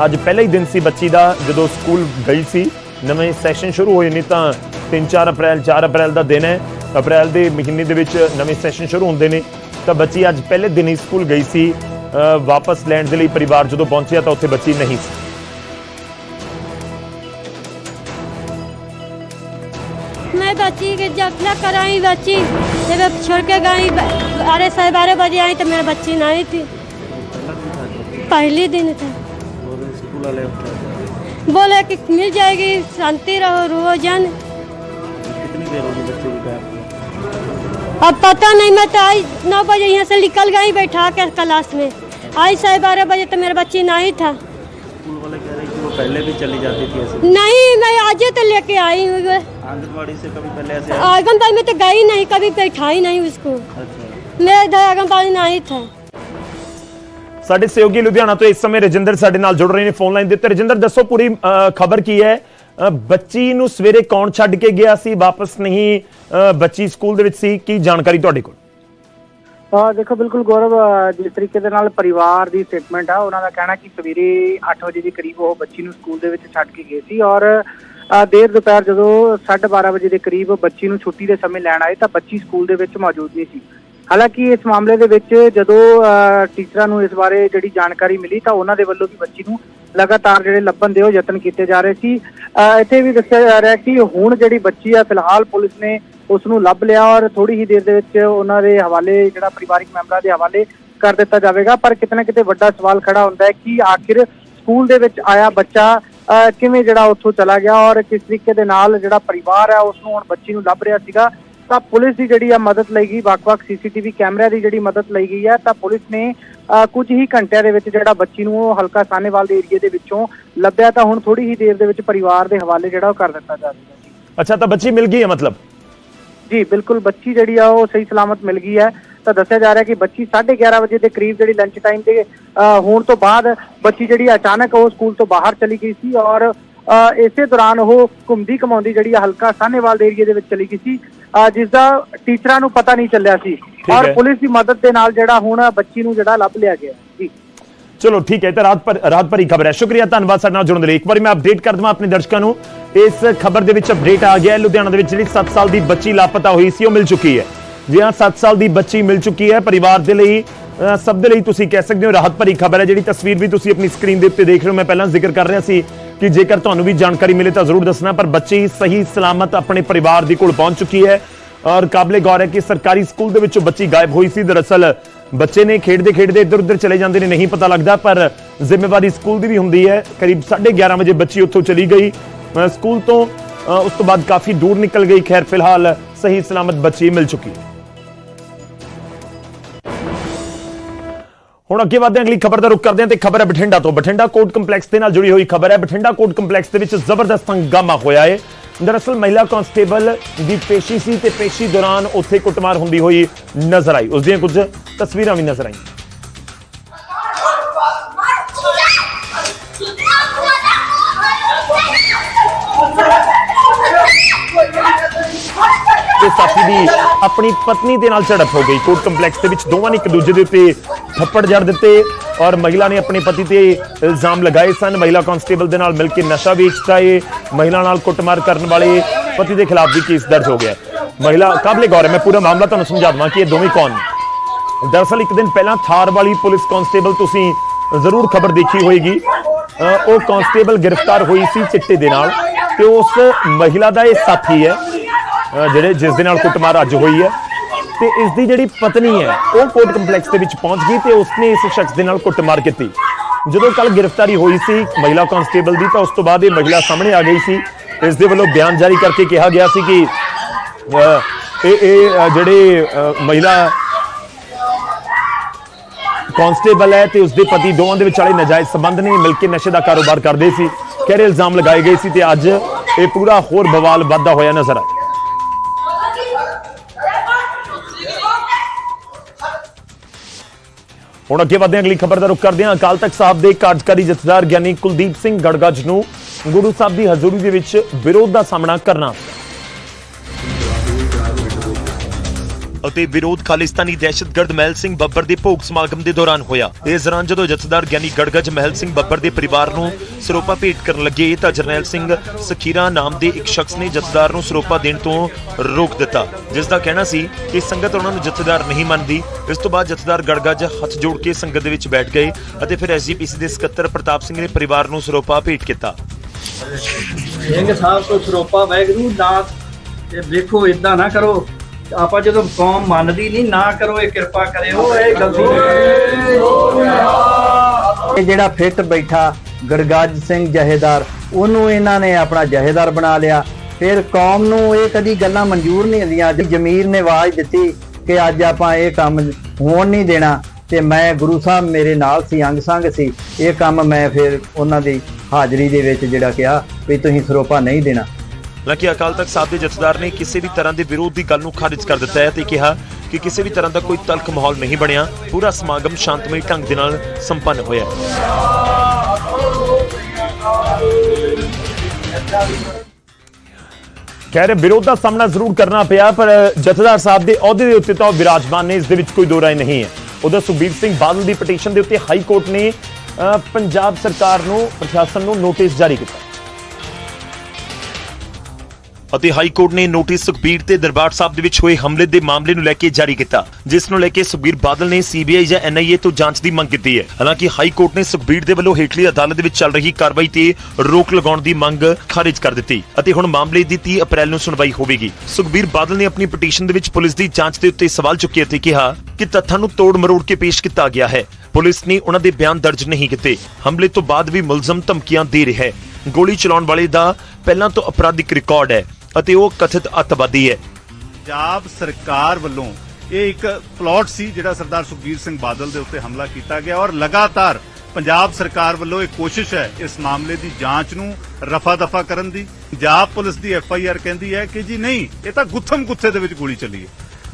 S6: ਅੱਜ ਪਹਿਲਾ ਹੀ ਦਿਨ ਸੀ ਬੱਚੀ ਦਾ, ਜਦੋਂ ਸਕੂਲ ਗਈ ਸੀ, ਨਵੇਂ ਸੈਸ਼ਨ ਸ਼ੁਰੂ ਹੋਏ ਨੇ ਤਾਂ 3-4 ਅਪ੍ਰੈਲ 4 ਅਪ੍ਰੈਲ ਦਾ ਦਿਨ ਹੈ, ਅਪ੍ਰੈਲ ਦੇ ਮਹੀਨੇ ਦੇ ਵਿੱਚ ਨਵੇਂ ਸੈਸ਼ਨ ਸ਼ੁਰੂ ਹੁੰਦੇ ਨੇ, ਤਾਂ ਬੱਚੀ ਅੱਜ ਪਹਿਲੇ ਦਿਨ ਹੀ ਸਕੂਲ ਗਈ ਸੀ ਵਾਪਸ ਲੈਣ ਦੇ ਲਈ ਪਰਿਵਾਰ ਜਦੋਂ ਪਹੁੰਚਿਆ ਤਾਂ ਉੱਥੇ ਬੱਚੀ ਨਹੀਂ ਸੀ।
S12: बच्ची के जखला कराई बच्ची जब छोड़ के गई अरे साढ़े बारह बजे आई तो मेरी बच्ची नहीं थी। पहली दिन था। बोले कि मिल जाएगी शांति रहो रोजन अब पता नहीं मैं तो आई नौ बजे यहाँ से निकल गई बैठा के क्लास में। आई साढ़े बारह बजे तो मेरा बच्ची नहीं था।
S13: पहले भी चली जाती थी ऐसे।
S12: नहीं मैं आज तो लेके आई हूँ।
S13: आंगनबाड़ी से कभी पहले ऐसे
S12: आंगनबाड़ी में तो गई नहीं कभी बैठाई नहीं उसको
S13: अच्छा
S12: मेरा इधर आंगनबाड़ी नहीं था
S6: ਸਾਡੇ ਸਹਿਯੋਗੀ ਲੁਧਿਆਣਾ ਤੋਂ ਇਸ ਸਮੇਂ ਰਜਿੰਦਰ ਸਾਡੇ ਨਾਲ ਜੁੜ ਰਹੇ ਨੇ ਫੋਨ ਲਾਈਨ ਦੇ ਉੱਤੇ ਰਜਿੰਦਰ ਦੱਸੋ ਪੂਰੀ ਖਬਰ ਕੀ ਹੈ ਅ, ਬੱਚੀ ਨੂੰ ਸਵੇਰੇ ਕੌਣ ਛੱਡ ਕੇ ਗਿਆ ਸੀ ਵਾਪਸ ਨਹੀਂ ਅ, ਬੱਚੀ ਸਕੂਲ ਦੇ ਵਿੱਚ ਸੀ ਕੀ ਜਾਣਕਾਰੀ ਤੁਹਾਡੇ ਕੋਲ
S14: ਆ ਦੇਖੋ ਬਿਲਕੁਲ ਗੌਰਵ ਅਹ ਜਿਸ ਤਰੀਕੇ ਦੇ ਨਾਲ ਪਰਿਵਾਰ ਦੀ ਸਟੇਟਮੈਂਟ ਆ ਉਹਨਾਂ ਦਾ ਕਹਿਣਾ ਕਿ ਸਵੇਰੇ 8 ਵਜੇ ਦੇ ਕਰੀਬ ਉਹ ਬੱਚੀ ਨੂੰ ਸਕੂਲ ਦੇ ਵਿੱਚ ਛੱਡ ਕੇ ਗਏ ਸੀ ਔਰ ਅਹ ਦੇਰ ਦੁਪਹਿਰ ਜਦੋਂ 12:30 ਵਜੇ ਦੇ ਕਰੀਬ ਬੱਚੀ ਨੂੰ ਛੁੱਟੀ ਦੇ ਸਮੇਂ ਲੈਣ ਆਏ ਤਾਂ ਬੱਚੀ ਸਕੂਲ ਦੇ ਵਿੱਚ ਮੌਜੂਦ ਨਹੀਂ ਸੀ। ਹਾਲਾਂਕਿ ਇਸ ਮਾਮਲੇ ਦੇ ਵਿੱਚ ਜਦੋਂ ਅਹ ਟੀਚਰਾਂ ਨੂੰ ਇਸ ਬਾਰੇ ਜਿਹੜੀ ਜਾਣਕਾਰੀ ਮਿਲੀ ਤਾਂ ਉਹਨਾਂ ਦੇ ਵੱਲੋਂ ਵੀ ਬੱਚੀ ਨੂੰ ਲਗਾਤਾਰ ਜਿਹੜੇ ਲੱਭਣ ਦੇ ਉਹ ਯਤਨ ਕੀਤੇ ਜਾ ਰਹੇ ਸੀ। ਅਹ ਇੱਥੇ ਵੀ ਦੱਸਿਆ ਜਾ ਰਿਹਾ ਕਿ ਹੁਣ ਜਿਹੜੀ ਬੱਚੀ ਆ, ਫਿਲਹਾਲ ਪੁਲਿਸ ਨੇ ਉਸ ਨੂੰ ਲੱਭ ਲਿਆ ਔਰ ਥੋੜੀ ਹੀ ਦੇਰ ਦੇ ਵਿੱਚ ਉਹਨਾਂ ਦੇ ਹਵਾਲੇ, ਜਿਹੜਾ ਪਰਿਵਾਰਿਕ ਮੈਂਬਰਾਂ ਦੇ ਹਵਾਲੇ ਕਰ ਦਿੱਤਾ ਜਾਵੇਗਾ। ਪਰ ਕਿਤੇ ਨਾ ਕਿਤੇ ਵੱਡਾ ਸਵਾਲ ਖੜਾ ਹੁੰਦਾ ਹੈ ਕਿ ਆਖਿਰ ਸਕੂਲ ਦੇ ਵਿੱਚ ਆਇਆ ਬੱਚਾ ਕਿਵੇਂ ਜਿਹੜਾ ਉੱਥੋਂ ਚਲਾ ਗਿਆ ਔਰ ਕਿਸ ਤਰੀਕੇ ਦੇ ਨਾਲ ਜਿਹੜਾ ਪਰਿਵਾਰ ਹੈ ਉਸ ਨੂੰ ਹੁਣ ਬੱਚੀ ਨੂੰ ਲੱਭ ਰਿਹਾ ਸੀਗਾ ਤਾਂ ਪੁਲਿਸ ਦੀ ਜਿਹੜੀ ਆ ਮਦਦ ਲਈ ਗਈ ਵੱਖ-ਵੱਖ ਸੀਸੀਟੀਵੀ ਕੈਮਰਿਆਂ ਦੀ ਜਿਹੜੀ ਮਦਦ ਲਈ ਗਈ ਹੈ ਤਾਂ ਪੁਲਿਸ ਨੇ ਅਹ, ਕੁਝ ਹੀ ਘੰਟਿਆਂ ਦੇ ਵਿੱਚ ਜਿਹੜਾ ਬੱਚੀ ਨੂੰ ਉਹ ਹਲਕਾ ਸਾਨੇਵਾਲ ਦੇ ਏਰੀਏ ਦੇ ਵਿੱਚੋਂ ਲੱਭਿਆ ਤਾਂ ਹੁਣ ਥੋੜੀ ਹੀ ਦੇਰ ਦੇ ਵਿੱਚ ਪਰਿਵਾਰ ਦੇ ਹਵਾਲੇ ਜਿਹੜਾ ਉਹ ਕਰ ਦਿੱਤਾ ਜਾਵੇਗਾ
S6: ਅੱਛਾ ਤਾਂ ਬੱਚੀ ਮਿਲ ਗਈ ਹੈ ਮਤਲਬ?
S14: ਜੀ ਬਿਲਕੁਲ ਬੱਚੀ ਜਿਹੜੀ ਆ ਉਹ ਸਹੀ ਸਲਾਮਤ ਮਿਲ ਗਈ ਹੈ। ਤਾਂ ਦੱਸਿਆ ਜਾ ਰਿਹਾ ਕਿ ਬੱਚੀ 11:30 ਵਜੇ ਦੇ ਕਰੀਬ ਜਿਹੜੀ ਲੰਚ ਟਾਈਮ ਦੇ ਹੋਣ ਤੋਂ ਬਾਅਦ ਬੱਚੀ ਜਿਹੜੀ ਅਚਾਨਕ ਉਹ ਸਕੂਲ ਤੋਂ ਬਾਹਰ ਚਲੀ ਗਈ ਸੀ ਔਰ ਇਸੇ ਦੌਰਾਨ ਉਹ ਘੁੰਮਦੀ ਕਮਾਉਂਦੀ ਜਿਹੜੀ ਹਲਕਾ ਸਾਹਨੇਵਾਲ ਦੇ ਏਰੀਏ ਦੇ ਵਿੱਚ ਚਲੀ ਗਈ ਸੀ। ਜਿਸ ਦਾ ਟੀਚਰਾਂ ਨੂੰ ਪਤਾ ਨਹੀਂ ਚੱਲਿਆ ਸੀ ਔਰ। ਪੁਲਿਸ ਦੀ ਮਦਦ ਦੇ ਨਾਲ ਜਿਹੜਾ ਹੁਣ ਬੱਚੀ ਨੂੰ ਜਿਹੜਾ ਲੱਭ ਲਿਆ ਗਿਆ ਜੀ।
S6: ਚਲੋ ਠੀਕ ਹੈ ਤਾਂ ਰਾਤ ਪਰ ਰਾਤ ਭਰੀ ਖਬਰ ਹੈ। ਸ਼ੁਕਰੀਆ ਧੰਨਵਾਦ ਸਾਡੇ ਨਾਲ ਜੁੜਨ ਦੇ ਲਈ। ਇੱਕ ਵਾਰੀ ਮੈਂ ਅਪਡੇਟ ਕਰ ਦਵਾਂ ਆਪਣੇ ਦਰਸ਼ਕਾਂ ਨੂੰ। ਇਸ ਖਬਰ ਦੇ ਵਿੱਚ ਅਪਡੇਟ ਆ ਗਿਆ ਹੈ। ਲੁਧਿਆਣਾ ਦੇ ਵਿੱਚ ਜਿਹੜੀ 7 ਸਾਲ ਦੀ ਬੱਚੀ ਲਾਪਤਾ ਹੋਈ ਸੀ, ਉਹ ਮਿਲ ਚੁੱਕੀ ਹੈ। ਜੀ ਹਾਂ 7 ਸਾਲ ਦੀ ਬੱਚੀ ਮਿਲ ਚੁੱਕੀ ਹੈ। ਪਰਿਵਾਰ ਦੇ ਲਈ ਸਭ ਦੇ ਲਈ ਤੁਸੀਂ ਕਹਿ ਸਕਦੇ ਹੋ ਰਾਹਤ ਭਰੀ ਖਬਰ ਹੈ। ਜਿਹੜੀ ਤਸਵੀਰ ਵੀ ਤੁਸੀਂ ਆਪਣੀ ਸਕਰੀਨ ਦੇ ਉੱਤੇ ਦੇਖ ਰਹੇ ਹੋ, ਮੈਂ ਪਹਿਲਾਂ ਜ਼ਿਕਰ ਕਰ ਰਿਹਾ ਸੀ ਕਿ ਜੇਕਰ ਤੁਹਾਨੂੰ ਵੀ ਜਾਣਕਾਰੀ ਮਿਲੇ ਤਾਂ ਜ਼ਰੂਰ ਦੱਸਣਾ, ਪਰ ਬੱਚੀ ਸਹੀ ਸਲਾਮਤ ਆਪਣੇ ਪਰਿਵਾਰ ਦੇ ਕੋਲ ਪਹੁੰਚ ਚੁੱਕੀ ਹੈ ਔਰ ਕਾਬਲੇ ਗੌਰ ਹੈ ਕਿ ਸਰਕਾਰੀ ਸਕੂਲ ਦੇ ਵਿੱਚੋਂ ਬੱਚੀ ਗਾਇਬ ਹੋਈ ਸੀ। ਦਰਅਸਲ, ਬੱਚੇ ਨੇ ਖੇਡਦੇ ਖੇਡਦੇ ਇੱਧਰ ਉੱਧਰ ਚਲੇ ਜਾਂਦੇ ਨੇ, ਨਹੀਂ ਪਤਾ ਲੱਗਦਾ, ਪਰ ਜ਼ਿੰਮੇਵਾਰੀ ਸਕੂਲ ਦੀ ਵੀ ਹੁੰਦੀ ਹੈ। ਕਰੀਬ 11:30 ਵਜੇ ਬੱਚੀ ਉੱਥੋਂ ਚਲੀ ਗਈ। ਸਕੂਲ ਤੋਂ ਉਸ ਤੋਂ ਬਾਅਦ ਕਾਫੀ ਦੂਰ ਨਿਕਲ ਗਈ। ਖੈਰ, ਫਿਲਹਾਲ ਸਹੀ ਸਲਾਮਤ ਬੱਚੀ ਮਿਲ ਚੁੱਕੀ ਹੈ। ਹੁਣ ਅੱਗੇ ਵਧਦੇ ਹਾਂ, ਅਗਲੀ ਖਬਰ ਦਾ ਰੁਖ ਕਰਦੇ ਹਾਂ ਤੇ ਖਬਰ ਹੈ ਬਠਿੰਡਾ ਤੋਂ। ਬਠਿੰਡਾ ਕੋਰਟ ਕੰਪਲੈਕਸ ਦੇ ਨਾਲ ਜੁੜੀ ਹੋਈ ਖਬਰ ਹੈ। ਬਠਿੰਡਾ ਕੋਰਟ ਕੰਪਲੈਕਸ ਦੇ ਵਿੱਚ ਜ਼ਬਰਦਸਤ ਹੰਗਾਮਾ ਹੋਇਆ ਹੈ। ਦਰਅਸਲ ਮਹਿਲਾ ਕਾਂਸਟੇਬਲ ਦੀ ਪੇਸ਼ੀ ਸੀ ਤੇ ਪੇਸ਼ੀ ਦੌਰਾਨ ਉੱਥੇ ਕੁੱਟਮਾਰ ਹੁੰਦੀ ਹੋਈ ਨਜ਼ਰ ਆਈ। ਉਸ ਦੀਆਂ ਕੁਝ ਤਸਵੀਰਾਂ ਵੀ ਨਜ਼ਰ ਆਈਆਂ। ਦੇ ਸਾਥੀ ਦੀ ਆਪਣੀ ਪਤਨੀ ਦੇ ਨਾਲ ਝੜਪ ਹੋ ਗਈ। ਕੋਰਟ ਕੰਪਲੈਕਸ ਦੇ ਵਿੱਚ ਦੋਵਾਂ ਨੇ ਇੱਕ ਦੂਜੇ ਦੇ ਉੱਤੇ ਥੱਪੜ ਜੜ ਦਿੱਤੇ ਔਰ ਮਹਿਲਾ ਨੇ ਆਪਣੇ ਪਤੀ ਤੇ ਇਲਜ਼ਾਮ ਲਗਾਏ ਸਨ। ਮਹਿਲਾ ਕਾਂਸਟੇਬਲ ਦੇ ਨਾਲ ਮਿਲ ਕੇ ਨਸ਼ਾ ਵੇਚਦਾ ਏ। ਮਹਿਲਾ ਨਾਲ ਕੁੱਟਮਾਰ ਕਰਨ ਵਾਲੇ ਪਤੀ ਦੇ ਖਿਲਾਫ ਵੀ ਕੇਸ ਦਰਜ ਹੋ ਗਿਆ। ਮਹਿਲਾ, ਕਾਬਲੇ ਗੌਰ ਹੈ, ਮੈਂ ਪੂਰਾ ਮਾਮਲਾ ਤੁਹਾਨੂੰ ਸਮਝਾ ਦਵਾਂ ਕਿ ਇਹ ਦੋਵੇਂ ਕੌਣ ਨੇ। ਦਰਅਸਲ ਇੱਕ ਦਿਨ ਪਹਿਲਾਂ ਥਾਰ ਵਾਲੀ ਪੁਲਿਸ ਕਾਂਸਟੇਬਲ ਤੁਸੀਂ ਜ਼ਰੂਰ ਖਬਰ ਦੇਖੀ ਹੋਏਗੀ। ਉਹ ਕਾਂਸਟੇਬਲ ਗ੍ਰਿਫਤਾਰ ਹੋਈ ਸੀ ਚਿੱਟੇ ਦੇ ਨਾਲ ਤੇ ਉਸ ਮਹਿਲਾ ਦਾ ਇਹ ਸਾਥੀ ਹੈ। ਜਿਹੜੇ ਜਿਸ ਦੇ ਨਾਲ ਕੁੱਟਮਾਰ ਅੱਜ ਹੋਈ ਹੈ ਤੇ ਇਸ ਦੀ ਜਿਹੜੀ ਪਤਨੀ ਹੈ, ਉਹ ਕੋਰਟ ਕੰਪਲੈਕਸ ਦੇ ਵਿੱਚ ਪਹੁੰਚ ਗਈ ਤੇ ਉਸਨੇ ਇਸ ਸ਼ਖਸ ਦੇ ਨਾਲ ਕੁੱਟਮਾਰ ਕੀਤੀ। ਜਦੋਂ ਕੱਲ ਗ੍ਰਿਫਤਾਰੀ ਹੋਈ ਸੀ ਮਹਿਲਾ ਕਾਂਸਟੇਬਲ ਦੀ, ਤਾਂ ਉਸ ਤੋਂ ਬਾਅਦ ਇਹ ਮਹਿਲਾ ਸਾਹਮਣੇ ਆ ਗਈ ਸੀ। ਇਸ ਦੇ ਵੱਲੋਂ ਬਿਆਨ ਜਾਰੀ ਕਰਕੇ ਕਿਹਾ ਗਿਆ ਸੀ ਕਿ ਇਹ ਇਹ ਜਿਹੜੇ ਮਹਿਲਾ ਕਾਂਸਟੇਬਲ ਹੈ ਤੇ ਉਸਦੇ ਪਤੀ ਦੋਵਾਂ ਦੇ ਵਿਚਾਲੇ ਨਜਾਇਜ਼ ਸੰਬੰਧ ਨੇ ਮਿਲ ਕੇ ਨਸ਼ੇ ਦਾ ਕਾਰੋਬਾਰ ਕਰਦੇ ਸੀ। ਕਿਹੜੇ ਇਲਜ਼ਾਮ ਲਗਾਏ ਗਏ ਸੀ ਤੇ ਅੱਜ ਇਹ ਪੂਰਾ ਹੋਰ ਬਵਾਲ ਵੱਧਦਾ ਹੋਇਆ ਨਜ਼ਰ ਆਇਆ ਹੁਣ ਅੱਗੇ ਵਧਦੇ ਹਾਂ, ਅਗਲੀ ਖਬਰ ਦਾ ਰੁਖ ਕਰਦੇ ਹਾਂ। ਅਕਾਲ ਤਖਤ ਸਾਹਿਬ ਦੇ ਕਾਰਜਕਾਰੀ ਜਥੇਦਾਰ ਗਿਆਨੀ ਕੁਲਦੀਪ ਸਿੰਘ ਗੜਗਜ ਨੂੰ ਗੁਰੂ ਸਾਹਿਬ ਦੀ ਹਜ਼ੂਰੀ ਦੇ ਵਿੱਚ ਵਿਰੋਧ ਦਾ ਸਾਹਮਣਾ ਕਰਨਾ।
S10: ਅਤੇ ਵਿਰੋਧ ਖਾਲਿਸਤਾਨੀ ਦਹਿਸ਼ਤਗਰਦ ਮਹਿਲ ਸਿੰਘ ਬੱਬਰ ਦੇ ਭੋਗ ਸਮਾਗਮ ਦੇ ਦੌਰਾਨ ਹੋਇਆ। ਇਸ ਦੌਰਾਨ ਜਦੋਂ ਜਥੇਦਾਰ ਗਿਆਨੀ ਗੜਗਜ ਮਹਿਲ ਸਿੰਘ ਬੱਬਰ ਦੇ ਪਰਿਵਾਰ ਨੂੰ ਸਰੋਪਾ ਭੇਟ ਕਰਨ ਲੱਗੇ ਤਾਂ ਜਰਨੈਲ ਸਿੰਘ ਸਖੀਰਾ ਨਾਮ ਦੇ ਇੱਕ ਸ਼ਖਸ ਨੇ ਜਥੇਦਾਰ ਨੂੰ ਸਰੋਪਾ ਦੇਣ ਤੋਂ ਰੋਕ ਦਿੱਤਾ, ਜਿਸ ਦਾ ਕਹਿਣਾ ਸੀ ਕਿ ਸੰਗਤ ਉਹਨਾਂ ਨੂੰ ਜਥੇਦਾਰ ਨਹੀਂ ਮੰਨਦੀ। ਇਸ ਤੋਂ ਬਾਅਦ ਜਥੇਦਾਰ ਗੜਗਜ ਹੱਥ ਜੋੜ ਕੇ ਸੰਗਤ ਦੇ ਵਿੱਚ ਬੈਠ ਗਏ ਅਤੇ ਫਿਰ ਐਸਜੀਪੀਸੀ ਦੇ ਸਕੱਤਰ ਪ੍ਰਤਾਪ ਸਿੰਘ ਨੇ ਪਰਿਵਾਰ ਨੂੰ ਸਰੋਪਾ ਭੇਟ ਕੀਤਾ।
S2: ਸਿੰਘ ਸਾਹਿਬ ਤੋਂ ਸਰੋਪਾ ਵੈਗਰੂ ਨਾ ਵੇਖੋ ਇਦਾਂ ਨਾ ਕਰੋ। ਆਪਾਂ ਜਦੋਂ ਕੌਮ ਮੰਨਦੀ ਨਹੀਂ, ਨਾ ਕਰੋ ਇਹ ਕਿਰਪਾ ਕਰਿਓ, ਇਹ ਗਲਤੀ
S15: ਜਿਹੜਾ ਫਿੱਟ ਬੈਠਾ ਗੜਗਾਜ ਸਿੰਘ ਜਹੇਦਾਰ, ਉਹਨੂੰ ਇਹਨਾਂ ਨੇ ਆਪਣਾ ਜਹੇਦਾਰ ਬਣਾ ਲਿਆ। ਫਿਰ ਕੌਮ ਨੂੰ ਇਹ ਕਦੀ ਗੱਲਾਂ ਮਨਜ਼ੂਰ ਨਹੀਂ ਹੁੰਦੀਆਂ। ਅੱਜ ਜ਼ਮੀਰ ਨੇ ਆਵਾਜ਼ ਦਿੱਤੀ ਕਿ ਅੱਜ ਆਪਾਂ ਇਹ ਕੰਮ ਹੋਣ ਨਹੀਂ ਦੇਣਾ ਤੇ ਮੈਂ ਗੁਰੂ ਸਾਹਿਬ ਮੇਰੇ ਨਾਲ ਸੀ, ਅੰਗ ਸੰਗ ਸੀ। ਇਹ ਕੰਮ ਮੈਂ ਫਿਰ ਉਹਨਾਂ ਦੀ ਹਾਜ਼ਰੀ ਦੇ ਵਿੱਚ ਜਿਹੜਾ ਕਿਹਾ ਵੀ ਤੁਸੀਂ ਸਰੋਪਾ ਨਹੀਂ ਦੇਣਾ।
S10: ਹਾਲਾਂਕਿ ਅਕਾਲ ਤਖਤ ਸਾਹਿਬ ਦੇ ਜਥੇਦਾਰ ਨੇ ਕਿਸੇ ਵੀ ਤਰ੍ਹਾਂ ਦੇ ਵਿਰੋਧ ਦੀ ਗੱਲ ਨੂੰ ਖਾਰਿਜ ਕਰ ਦਿੱਤਾ ਹੈ ਤੇ ਕਿਹਾ ਕਿ ਕਿਸੇ ਵੀ ਤਰ੍ਹਾਂ ਦਾ ਕੋਈ ਤਲਖ ਮਾਹੌਲ ਨਹੀਂ ਬਣਿਆ, ਪੂਰਾ ਸਮਾਗਮ ਸ਼ਾਂਤਮਈ ਢੰਗ ਦੇ ਨਾਲ ਸੰਪੰਨ ਹੋਇਆ
S6: ਕਹਿ ਰਹੇ ਵਿਰੋਧ ਦਾ ਸਾਹਮਣਾ ਜ਼ਰੂਰ ਕਰਨਾ ਪਿਆ, ਪਰ ਜਥੇਦਾਰ ਸਾਹਿਬ ਦੇ ਅਹੁਦੇ ਦੇ ਉੱਤੇ ਤਾਂ ਉਹ ਵਿਰਾਜਮਾਨ ਨੇ ਇਸ ਦੇ ਵਿੱਚ ਕੋਈ ਦੋ ਰਾਏ ਨਹੀਂ ਹੈ। ਉਧਰ ਸੁਖਬੀਰ ਸਿੰਘ ਬਾਦਲ ਦੀ ਪਟੀਸ਼ਨ ਦੇ ਉੱਤੇ ਹਾਈ ਕੋਰਟ ਨੇ ਪੰਜਾਬ ਸਰਕਾਰ ਨੂੰ, ਪ੍ਰਸ਼ਾਸਨ ਨੂੰ ਨੋਟਿਸ ਜਾਰੀ ਕੀਤਾ।
S10: ਅਤੇ ਹਾਈ ਕੋਰਟ ਨੇ ਨੋਟਿਸ ਸੁਖਬੀਰ ਤੇ ਦਰਬਾਰ ਸਾਹਿਬ ਦੇ ਵਿੱਚ ਹੋਏ ਹਮਲੇ ਦੇ ਮਾਮਲੇ ਨੂੰ ਲੈ ਕੇ ਜਾਰੀ ਕੀਤਾ, ਜਿਸ ਨੂੰ ਲੈ ਕੇ ਸੁਖਬੀਰ ਬਾਦਲ ਨੇ ਸੀਬੀਆਈ ਜਾਂ ਐਨਆਈਏ ਤੋਂ ਜਾਂਚ ਦੀ ਮੰਗ ਕੀਤੀ ਹੈ। ਹਾਲਾਂਕਿ ਹਾਈ ਕੋਰਟ ਨੇ ਸੁਖਬੀਰ ਦੇ ਵੱਲੋਂ ਹੇਠਲੀ ਅਦਾਲਤ ਦੇ ਵਿੱਚ ਚੱਲ ਰਹੀ ਕਾਰਵਾਈ ਤੇ ਰੋਕ ਲਗਾਉਣ ਦੀ ਮੰਗ ਖਾਰਿਜ ਕਰ ਦਿੱਤੀ ਅਤੇ ਹੁਣ ਮਾਮਲੇ ਦੀ 30 ਅਪ੍ਰੈਲ ਨੂੰ ਸੁਣਵਾਈ ਹੋਵੇਗੀ। ਸੁਖਬੀਰ ਬਾਦਲ ਨੇ ਆਪਣੀ ਪਟੀਸ਼ਨ ਦੇ ਵਿੱਚ ਪੁਲਿਸ ਦੀ ਜਾਂਚ ਦੇ ਉੱਤੇ ਸਵਾਲ ਚੁੱਕੇ ਅਤੇ ਕਿਹਾ ਕਿ ਤੱਥਾਂ ਨੂੰ ਤੋੜ ਮਰੋੜ ਕੇ ਪੇਸ਼ ਕੀਤਾ ਗਿਆ ਹੈ। ਪੁਲਿਸ ਨੇ ਉਹਨਾਂ ਦੇ ਬਿਆਨ ਦਰਜ ਨਹੀਂ ਕੀਤੇ। ਹਮਲੇ ਤੋਂ ਬਾਅਦ ਵੀ ਮੁਲਜ਼ਮ ਧਮਕੀਆਂ ਦੇ ਰਿਹਾ ਹੈ। ਗੋਲੀ ਚਲਾਉਣ ਵਾਲੇ ਦਾ ਪਹਿਲਾਂ ਤੋਂ ਅਪਰਾਧਿਕ ਰਿਕਾਰਡ ਹੈ। ਅਤੇ ਉਹ ਕਥਿਤ ਅੱਤਵਾਦੀ ਹੈ।
S16: ਪੰਜਾਬ ਸਰਕਾਰ ਵੱਲੋਂ ਇਹ ਇੱਕ ਪਲਾਟ ਸੀ ਜਿਹੜਾ ਸਰਦਾਰ ਸੁਖਬੀਰ ਸਿੰਘ ਬਾਦਲ ਦੇ ਉੱਤੇ ਹਮਲਾ ਕੀਤਾ ਗਿਆ ਔਰ ਲਗਾਤਾਰ ਪੰਜਾਬ ਸਰਕਾਰ ਵੱਲੋਂ ਇਹ ਕੋਸ਼ਿਸ਼ ਹੈ ਇਸ ਮਾਮਲੇ ਦੀ ਜਾਂਚ ਨੂੰ ਰਫਾ ਦਫਾ ਕਰਨ ਦੀ। ਪੰਜਾਬ ਪੁਲਿਸ ਦੀ ਐਫ ਆਈ ਆਰ ਕਹਿੰਦੀ ਹੈ ਕਿ ਜੀ ਨਹੀਂ, ਇਹ ਤਾਂ ਗੁੱਥਮ ਗੁੱਥੇ ਦੇ ਵਿੱਚ ਗੋਲੀ ਚੱਲੀ ਹੈ।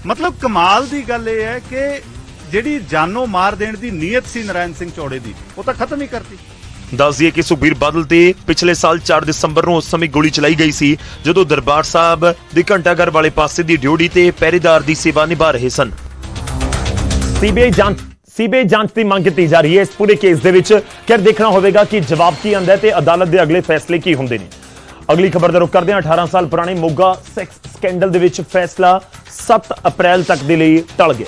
S16: ਮਤਲਬ ਕਮਾਲ ਦੀ ਗੱਲ ਇਹ ਹੈ ਕਿ ਜਿਹੜੀ ਜਾਨੋਂ ਮਾਰ ਦੇਣ ਦੀ ਨੀਅਤ ਸੀ ਨਰਾਇਣ ਸਿੰਘ ਚੌੜੇ ਦੀ, ਉਹ ਤਾਂ ਖਤਮ ਹੀ ਕਰਤੀ।
S10: ਦੱਸ ਦਈਏ ਕਿ ਸੁਖਬੀਰ ਬਾਦਲ ਤੇ ਪਿਛਲੇ ਸਾਲ 4 ਦਸੰਬਰ ਨੂੰ ਉਸ ਸਮੇਂ ਗੋਲੀ ਚਲਾਈ ਗਈ ਸੀ, ਜਦੋਂ ਦਰਬਾਰ ਸਾਹਿਬ ਦੇ ਘੰਟਾਘਰ ਵਾਲੇ ਪਾਸੇ ਦੀ ਡਿਊਟੀ ਤੇ ਪਹਿਰੇਦਾਰ ਦੀ ਸੇਵਾ ਨਿਭਾ ਰਹੇ ਸਨ।
S6: ਸੀਬੀਆਈ ਜਾਂਚ ਸੀਬੀਆਈ ਜਾਂਚ ਦੀ ਮੰਗ ਕੀਤੀ ਜਾ ਰਹੀ ਹੈ। ਇਸ ਪੂਰੇ ਕੇਸ ਦੇ ਵਿੱਚ ਕਿ ਦੇਖਣਾ ਹੋਵੇਗਾ ਕਿ ਜਵਾਬ ਕੀ ਆਉਂਦਾ ਹੈ ਤੇ ਅਦਾਲਤ ਦੇ ਅਗਲੇ ਫੈਸਲੇ ਕੀ ਹੁੰਦੇ ਨੇ। ਅਗਲੀ ਖਬਰ ਦਾ ਰੁਖ ਕਰਦੇ ਹਾਂ। 18 ਸਾਲ ਪੁਰਾਣੇ ਮੋਗਾ ਸੈਕਸ ਸਕੈਂਡਲ ਦੇ ਵਿੱਚ ਫੈਸਲਾ 7 ਅਪ੍ਰੈਲ ਤੱਕ ਦੇ ਲਈ ਟਲ ਗਿਆ।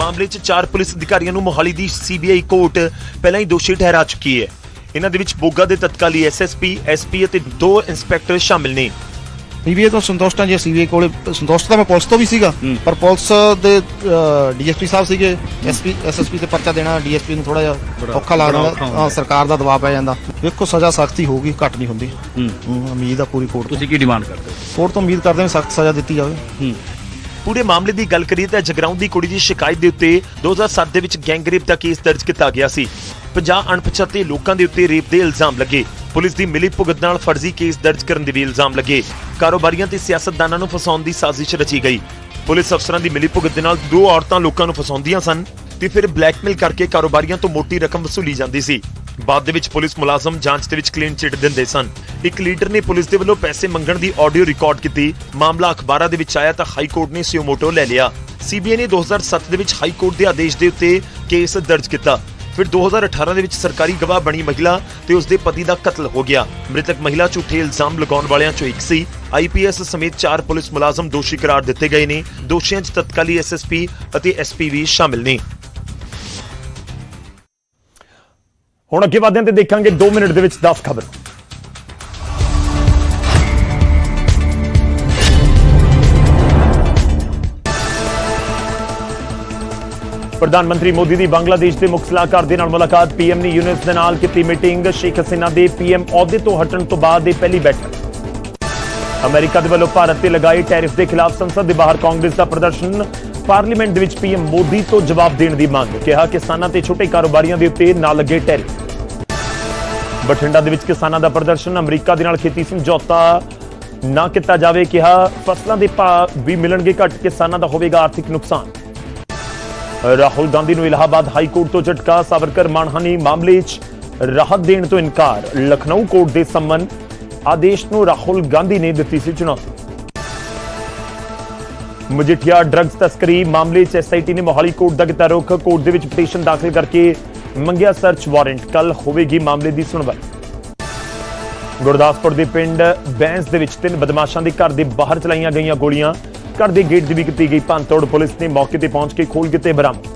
S10: ਮਾਮਲੇ 'ਚ ਚਾਰ ਪੁਲਿਸ ਅਧਿਕਾਰੀਆਂ ਨੂੰ ਮੋਹਾਲੀ ਦੀ ਸੀਬੀਆਈ ਕੋਰਟ ਪਹਿਲਾਂ ਹੀ ਦੋਸ਼ੀ ਠਹਿਰਾ ਚੁੱਕੀ ਹੈ। ਇਹਨਾਂ ਦੇ ਵਿੱਚ ਬੋਗਾ ਦੇ ਤਤਕਾਲੀ ਐਸਐਸਪੀ ਐਸਪੀ ਅਤੇ ਦੋ ਇੰਸਪੈਕਟਰ ਸ਼ਾਮਿਲ ਨੇ।
S17: ਸੀਬੀਆਈ ਤੋਂ ਸੰਤੁਸ਼ਟ ਹਾਂ ਜੀ ਸੀਬੀਆਈ ਕੋਲੇ ਸੰਤੁਸ਼ਟ ਤਾਂ ਮੈਂ ਪੁਲਿਸ ਤੋਂ ਵੀ ਸੀਗਾ ਪਰ ਪੁਲਿਸ ਦੇ ਡੀਐਸਪੀ ਸਾਹਿਬ ਸੀਗੇ ਐਸਪੀ ਐਸਐਸਪੀ ਤੇ ਪਰਚਾ ਦੇਣਾ ਡੀਐਸਪੀ ਨੂੰ ਥੋੜਾ ਜਿਹਾ ਔਖਾ ਲੱਗਦਾ। ਹਾਂ, ਸਰਕਾਰ ਦਾ ਦਬਾਅ ਪੈ ਜਾਂਦਾ। ਵੇਖੋ ਸਜ਼ਾ ਸਖਤੀ ਹੋਊਗੀ ਘੱਟ ਨਹੀਂ ਹੁੰਦੀ। ਹੂੰ, ਉਮੀਦ ਆ ਪੂਰੀ ਕੋਰਟ
S10: ਤੁਸੀਂ ਕੀ ਡਿਮਾਂਡ ਕਰਦੇ
S17: ਕੋਰਟ ਤੋਂ ਉਮੀਦ ਕਰਦੇ ਹਾਂ ਸਖਤ ਸਜ਼ਾ ਦਿੱਤੀ ਜਾਵੇ।
S10: ਪੂਰੇ ਮਾਮਲੇ ਦੀ ਗੱਲ ਕਰੀਏ ਤਾਂ ਜਗਰਾਉਂ ਦੀ ਕੁੜੀ ਦੀ ਸ਼ਿਕਾਇਤ ਦੇ ਉੱਤੇ 2007 ਦੇ ਵਿੱਚ ਗੈਂਗਰੇਪ ਦਾ ਕੇਸ ਦਰਜ ਕੀਤਾ ਗਿਆ ਸੀ। 50 ਅਣਪਛਾਤੇ ਲੋਕਾਂ ਦੇ ਉੱਤੇ ਰੇਪ ਦੇ ਇਲਜ਼ਾਮ ਲੱਗੇ। ਪੁਲਿਸ ਦੀ ਮਿਲੀ ਭੁਗਤ ਨਾਲ ਫਰਜ਼ੀ ਕੇਸ ਦਰਜ ਕਰਨ ਦੇ ਵੀ ਇਲਜ਼ਾਮ ਲੱਗੇ। ਕਾਰੋਬਾਰੀਆਂ ਤੇ ਸਿਆਸਤਦਾਨਾਂ ਨੂੰ ਫਸਾਉਣ ਦੀ ਸਾਜ਼ਿਸ਼ ਰਚੀ ਗਈ। ਪੁਲਿਸ ਅਫਸਰਾਂ ਦੀ ਮਿਲੀ ਭੁਗਤ ਦੇ ਨਾਲ ਦੋ ਔਰਤਾਂ ਲੋਕਾਂ ਨੂੰ ਫਸਾਉਂਦੀਆਂ ਸਨ ਤੇ ਫਿਰ ਬਲੈਕਮੇਲ ਕਰਕੇ ਕਾਰੋਬਾਰੀਆਂ ਤੋਂ ਮੋਟੀ ਰਕਮ ਵਸੂਲੀ ਜਾਂਦੀ ਸੀ। ਬਾਅਦ ਦੇ ਵਿੱਚ ਪੁਲਿਸ ਮੁਲਾਜ਼ਮ ਜਾਂਚ ਦੇ ਵਿੱਚ ਕਲੀਨ ਚਿੱਟ ਦਿੰਦੇ ਸਨ। ਇੱਕ ਲੀਡਰ ਨੇ ਪੁਲਿਸ ਦੇ ਵੱਲੋਂ ਪੈਸੇ ਮੰਗਣ ਦੀ ਆਡੀਓ ਰਿਕਾਰਡ ਕੀਤੀ। ਮਾਮਲਾ ਅਖਬਾਰਾਂ ਦੇ ਵਿੱਚ ਆਇਆ ਤਾਂ ਹਾਈ ਕੋਰਟ ਨੇ ਸਿਓਮੋਟੋ ਲੈ ਲਿਆ। ਸੀਬੀਆਈ ਨੇ 2007 ਦੇ ਵਿੱਚ ਹਾਈ ਕੋਰਟ ਦੇ ਆਦੇਸ਼ ਦੇ ਉੱਤੇ ਕੇਸ ਦਰਜ ਕੀਤਾ। ਫਿਰ 2018 ਦੇ ਵਿੱਚ ਸਰਕਾਰੀ ਗਵਾਹ ਬਣੀ ਮਹਿਲਾ ਤੇ ਉਸ ਦੇ ਪਤੀ ਦਾ ਕਤਲ ਹੋ ਗਿਆ। ਮ੍ਰਿਤਕ ਮਹਿਲਾ ਝੂਠੇ ਇਲਜ਼ਾਮ ਲਗਾਉਣ ਵਾਲਿਆਂ ਚੋਂ ਇੱਕ ਸੀ। ਆਈਪੀਐਸ ਸਮੇਤ ਚਾਰ ਪੁਲਿਸ ਮੁਲਾਜ਼ਮ ਦੋਸ਼ੀ ਕਰਾਰ ਦਿੱਤੇ ਗਏ ਨੇ। ਦੋਸ਼ੀਆਂ 'ਚ ਤਤਕਾਲੀ ਐਸਐਸਪੀ ਅਤੇ ਐਸਪੀ ਵੀ ਸ਼ਾਮਿਲ ਨੇ।
S6: ਹੁਣ ਅੱਗੇ ਵਧਦੇ ਹਾਂ ਤੇ ਦੇਖਾਂਗੇ 2 ਮਿੰਟ ਦੇ ਵਿੱਚ 10 ਖਬਰ। ਪ੍ਰਧਾਨ ਮੰਤਰੀ ਮੋਦੀ ਦੀ ਬੰਗਲਾਦੇਸ਼ ਦੇ ਮੁੱਖ ਸਲਾਹਕਾਰ ਦੇ ਨਾਲ ਮੁਲਾਕਾਤ ਪੀਐਮ ਨੇ ਯੂਨਿਸ ਦੇ ਨਾਲ ਕੀਤੀ ਮੀਟਿੰਗ। ਸ਼ੇਖ ਹਸੀਨਾ ਦੇ ਪੀਐਮ ਅਹੁਦੇ ਤੋਂ ਹਟਣ ਤੋਂ ਬਾਅਦ ਇਹ ਪਹਿਲੀ ਬੈਠਕ। ਅਮਰੀਕਾ ਦੇ ਵੱਲੋਂ ਭਾਰਤ ਤੇ ਲਗਾਏ ਟੈਰਿਫ ਦੇ ਖਿਲਾਫ ਸੰਸਦ ਦੇ ਬਾਹਰ ਕਾਂਗਰਸ ਦਾ ਪ੍ਰਦਰਸ਼ਨ ਪਾਰਲੀਮੈਂਟ ਦੇ ਵਿੱਚ ਪੀਐਮ ਮੋਦੀ ਤੋਂ ਜਵਾਬ ਦੇਣ ਦੀ ਮੰਗ, ਕਿਹਾ ਕਿਸਾਨਾਂ ਤੇ ਛੋਟੇ ਕਾਰੋਬਾਰੀਆਂ ਦੇ ਉੱਤੇ ਨਾ ਲੱਗੇ ਟੈਰਿਫ ਬਠਿੰਡਾ ਦੇ ਵਿੱਚ ਕਿਸਾਨਾਂ ਦਾ ਪ੍ਰਦਰਸ਼ਨ, ਅਮਰੀਕਾ ਦੇ ਨਾਲ ਖੇਤੀ ਸਮਝੌਤਾ ਨਾ ਕੀਤਾ ਜਾਵੇ, ਕਿਹਾ ਫਸਲਾਂ ਦੇ ਭਾਅ ਵੀ ਮਿਲਣਗੇ ਘੱਟ, ਕਿਸਾਨਾਂ ਦਾ ਹੋਵੇਗਾ ਆਰਥਿਕ ਨੁਕਸਾਨ। ਰਾਹੁਲ ਗਾਂਧੀ ਨੂੰ ਇਲਾਹਾਬਾਦ ਹਾਈ ਕੋਰਟ ਤੋਂ ਝਟਕਾ, ਸਾਵਰਕਰ ਮਾਨਹਾਨੀ ਮਾਮਲੇ 'ਚ ਰਾਹਤ ਦੇਣ ਤੋਂ ਇਨਕਾਰ, ਲਖਨਊ ਕੋਰਟ ਦੇ ਸੰਮਨ ਆਦੇਸ਼ ਨੂੰ ਰਾਹੁਲ ਗਾਂਧੀ ਨੇ ਦਿੱਤੀ ਸੀ ਚੁਣੌਤੀ। ਮਜੀਠੀਆ ਡਰੱਗਸ ਤਸਕਰੀ ਮਾਮਲੇ 'ਚ ਐਸਆਈਟੀ ਨੇ ਮੋਹਾਲੀ ਕੋਰਟ ਦਾ ਕੀਤਾ ਰੁਖ ਕੋਰਟ ਦੇ ਵਿੱਚ ਪਟੀਸ਼ਨ ਦਾਖਲ ਕਰਕੇ ਮੰਗਿਆ ਸਰਚ ਵਾਰੰਟ ਕੱਲ ਹੋਵੇਗੀ ਮਾਮਲੇ ਦੀ ਸੁਣਵਾਈ। ਗੁਰਦਾਸਪੁਰ ਦੇ ਪਿੰਡ ਬੈਂਸ ਦੇ ਵਿੱਚ ਤਿੰਨ ਬਦਮਾਸ਼ਾਂ ਦੇ ਘਰ ਦੇ ਬਾਹਰ ਚਲਾਈਆਂ ਗਈਆਂ ਗੋਲੀਆਂ। ਘਰ ਦੇ ਗੇਟ ਦੀ ਵੀ ਕੀਤੀ ਗਈ ਭੰਨਤੋੜ। ਪੁਲਿਸ ਨੇ ਮੌਕੇ ਤੇ ਪਹੁੰਚ ਕੇ ਖੋਲ ਕੀਤੇ ਬਰਾਮਦ।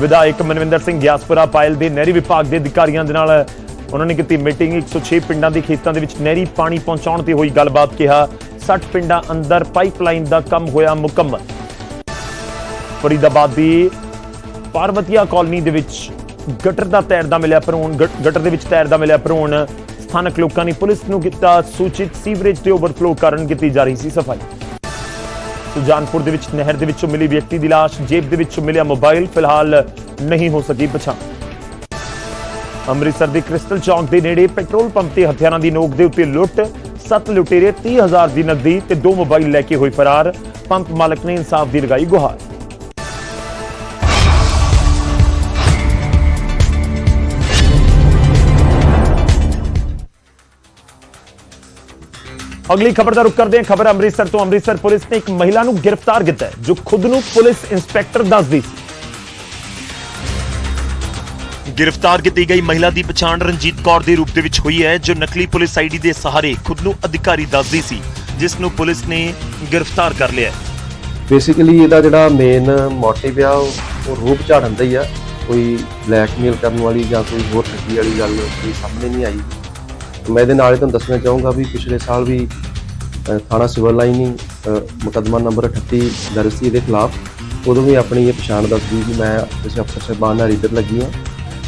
S6: ਵਿਧਾਇਕ ਮਨਵਿੰਦਰ ਸਿੰਘ ਗਿਆਸਪੁਰਾ ਪਾਇਲ ਦੇ ਨਹਿਰੀ ਵਿਭਾਗ ਦੇ ਅਧਿਕਾਰੀਆਂ ਦੇ ਨਾਲ ਉਹਨਾਂ ਨੇ ਕੀਤੀ ਮੀਟਿੰਗ। 106 ਪਿੰਡਾਂ ਦੇ ਖੇਤਾਂ ਦੇ ਵਿੱਚ ਨਹਿਰੀ ਪਾਣੀ ਪਹੁੰਚਾਉਣ ਤੇ ਹੋਈ ਗੱਲਬਾਤ ਕਿਹਾ। 60 ਪਿੰਡਾਂ ਅੰਦਰ ਪਾਈਪਲਾਈਨ ਦਾ ਕੰਮ ਹੋਇਆ ਮੁਕੰਮਲ। ਫਰੀਦਾਬਾਦ ਦੀ ਪਾਰਵਤੀਆ ਕਾਲਨੀ ਦੇ ਵਿੱਚ ਗਟਰ ਦਾ ਤੈਰਦਾ ਮਿਲਿਆ ਭਰੂਣ ਗਟਰ ਦੇ ਵਿੱਚ ਤੈਰਦਾ ਮਿਲਿਆ ਭਰੂਣ। ਸਥਾਨਕ ਲੋਕਾਂ ਨੇ ਪੁਲਿਸ ਨੂੰ ਕੀਤਾ ਸੂਚਿਤ, ਸੀਵਰੇਜ ਦੇ ਓਵਰਫਲੋ ਕਾਰਨ ਕੀਤੀ ਜਾ ਰਹੀ ਸੀ ਸਫ਼ਾਈ। ਸੁਜਾਨਪੁਰ ਦੇ ਵਿੱਚ, ਨਹਿਰ ਦੇ ਵਿੱਚੋਂ ਮਿਲੀ ਵਿਅਕਤੀ ਦੀ ਲਾਸ਼, ਜੇਬ ਦੇ ਵਿੱਚੋਂ ਮਿਲਿਆ ਮੋਬਾਈਲ, ਫਿਲਹਾਲ ਨਹੀਂ ਹੋ ਸਕੀ ਪਛਾਣ। ਅੰਮ੍ਰਿਤਸਰ ਦੇ ਕ੍ਰਿਸਟਲ ਚੌਂਕ ਦੇ ਨੇੜੇ ਪੈਟਰੋਲ ਪੰਪ ਤੇ ਹਥਿਆਰਾਂ ਦੀ ਨੋਕ ਦੇ ਉੱਤੇ ਲੁੱਟ ਸੱਤ ਲੁਟੇਰੇ 30000 ਦੀ ਨਕਦੀ ਤੇ ਦੋ ਮੋਬਾਈਲ ਲੈ ਕੇ ਹੋਏ ਫਰਾਰ। ਪੰਪ ਮਾਲਕ ਨੇ ਇਨਸਾਫ ਦੀ ਲਗਾਈ ਗੁਹਾਰ। ਅਗਲੀ ਖਬਰ ਦਾ ਰੁਕ ਕਰਦੇ ਹਾਂ। ਖਬਰ ਅੰਮ੍ਰਿਤਸਰ ਤੋਂ। ਅੰਮ੍ਰਿਤਸਰ ਪੁਲਿਸ ਨੇ ਇੱਕ ਮਹਿਲਾ ਨੂੰ ਗ੍ਰਿਫਤਾਰ ਕੀਤਾ ਜੋ ਖੁਦ ਨੂੰ ਪੁਲਿਸ ਇੰਸਪੈਕਟਰ ਦੱਸਦੀ ਸੀ।
S10: ਗ੍ਰਿਫਤਾਰ ਕੀਤੀ ਗਈ ਮਹਿਲਾ ਦੀ ਪਛਾਣ ਰਣਜੀਤ ਕੌਰ ਦੇ ਰੂਪ ਦੇ ਵਿੱਚ ਹੋਈ ਹੈ, ਜੋ ਨਕਲੀ ਪੁਲਿਸ ਆਈਡੀ ਦੇ ਸਹਾਰੇ ਖੁਦ ਨੂੰ ਅਧਿਕਾਰੀ ਦੱਸਦੀ ਸੀ, ਜਿਸ ਨੂੰ ਪੁਲਿਸ ਨੇ ਗ੍ਰਿਫਤਾਰ ਕਰ ਲਿਆ
S18: ਬੇਸਿਕਲੀ ਇਹਦਾ ਜਿਹੜਾ ਮੇਨ ਮੋਟਿਵ ਆ, ਉਹ ਉਹ ਰੂਪ ਝਾੜਨ ਦਾ ਹੀ ਆ। ਕੋਈ ਬਲੈਕਮੇਲ ਕਰਨ ਵਾਲੀ ਜਾਂ ਕੋਈ ਹੋਰ ਠੱਗੀ ਵਾਲੀ ਗੱਲ ਕੋਈ ਸਾਹਮਣੇ ਨਹੀਂ ਆਈ। ਮੈਂ ਇਹਦੇ ਨਾਲ ਤੁਹਾਨੂੰ ਦੱਸਣਾ ਚਾਹੂੰਗਾ ਵੀ ਪਿਛਲੇ ਸਾਲ ਵੀ ਥਾਣਾ ਸਿਵਲ ਲਾਈਨ ਹੀ ਮੁਕੱਦਮਾ ਨੰਬਰ 38 ਦਰਜ ਸੀ ਇਹਦੇ ਖਿਲਾਫ। ਉਦੋਂ ਵੀ ਆਪਣੀ ਇਹ ਪਛਾਣ ਦੱਸਦੀ ਕਿ ਮੈਂ ਕਿਸੇ ਅਫਸਰ ਸਾਹਿਬਾਨ ਨਾਲ ਇੱਧਰ ਲੱਗੀ ਹਾਂ।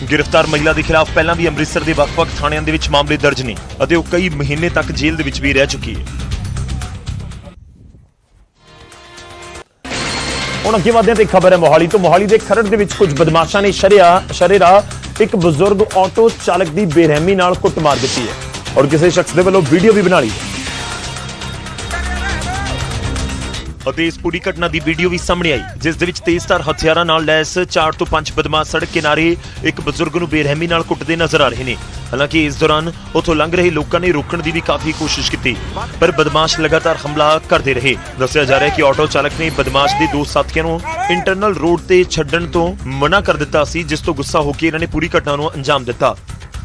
S10: ਗ੍ਰਿਫਤਾਰ ਮਹਿਲਾ ਦੇ ਖਿਲਾਫ ਪਹਿਲਾਂ ਵੀ ਅੰਮ੍ਰਿਤਸਰ ਦੇ ਵੱਖ-ਵੱਖ ਥਾਣਿਆਂ ਦੇ ਵਿੱਚ ਮਾਮਲੇ ਦਰਜ ਨੇ ਅਤੇ ਉਹ ਕਈ ਮਹੀਨੇ ਤੱਕ ਜੇਲ੍ਹ ਦੇ ਵਿੱਚ ਵੀ ਰਹਿ ਚੁੱਕੀ ਹੈ।
S6: ਹੁਣ ਅੱਗੇ ਵਧਦੇ ਤੇ ਖਬਰ ਹੈ ਮੋਹਾਲੀ ਤੋਂ। ਮੋਹਾਲੀ ਦੇ ਖਰੜ ਦੇ ਵਿੱਚ ਕੁਝ ਬਦਮਾਸ਼ਾਂ ਨੇ ਸ਼ਰਿਆ, ਸ਼ਰੇਰਾ ਇੱਕ ਬਜ਼ੁਰਗ ਆਟੋ ਚਾਲਕ ਦੀ ਬੇਰਹਿਮੀ ਨਾਲ ਕੁੱਟਮਾਰ ਦਿੱਤੀ ਹੈ। ਔਰ ਕਿਸੇ ਸ਼ਖਸ ਦੇ ਵੱਲੋਂ ਵੀਡੀਓ ਵੀ ਬਣਾ ਲਈ
S10: ਅਤੇ ਇਸ ਪੂਰੀ ਘਟਨਾ ਦੀ ਵੀਡੀਓ ਵੀ ਸਾਹਮਣੇ ਆਈ, ਜਿਸ ਦੇ ਵਿੱਚ ਤੇਜ਼ਧਾਰ ਹਥਿਆਰਾਂ ਨਾਲ ਲੈਸ 4 ਤੋਂ 5 ਬਦਮਾਸ਼ ਸੜਕ ਕਿਨਾਰੇ ਇੱਕ ਬਜ਼ੁਰਗ ਨੂੰ ਬੇਰਹਿਮੀ ਨਾਲ ਕੁੱਟਦੇ ਨਜ਼ਰ ਆ ਰਹੇ ਨੇ। ਹਾਲਾਂਕਿ ਇਸ ਦੌਰਾਨ ਉੱਥੋਂ ਲੰਘ ਰਹੇ ਲੋਕਾਂ ਨੇ ਰੋਕਣ ਦੀ ਵੀ ਕਾਫੀ ਕੋਸ਼ਿਸ਼ ਕੀਤੀ, ਪਰ ਬਦਮਾਸ਼ ਲਗਾਤਾਰ ਹਮਲਾ ਕਰਦੇ ਰਹੇ। ਦੱਸਿਆ ਜਾ ਰਿਹਾ ਹੈ ਕਿ ਆਟੋ ਚਾਲਕ ਨੇ ਬਦਮਾਸ਼ ਦੇ ਦੋ ਸਾਥੀਆਂ ਨੂੰ ਇੰਟਰਨਲ ਰੋਡ ਤੇ ਛੱਡਣ ਤੋਂ ਮਨਾ ਕਰ ਦਿੱਤਾ ਸੀ, ਜਿਸ ਤੋਂ ਗੁੱਸਾ ਹੋ ਕੇ ਇਹਨਾਂ ਨੇ ਪੂਰੀ ਘਟਨਾ ਨੂੰ ਅੰਜਾਮ ਦਿੱਤਾ।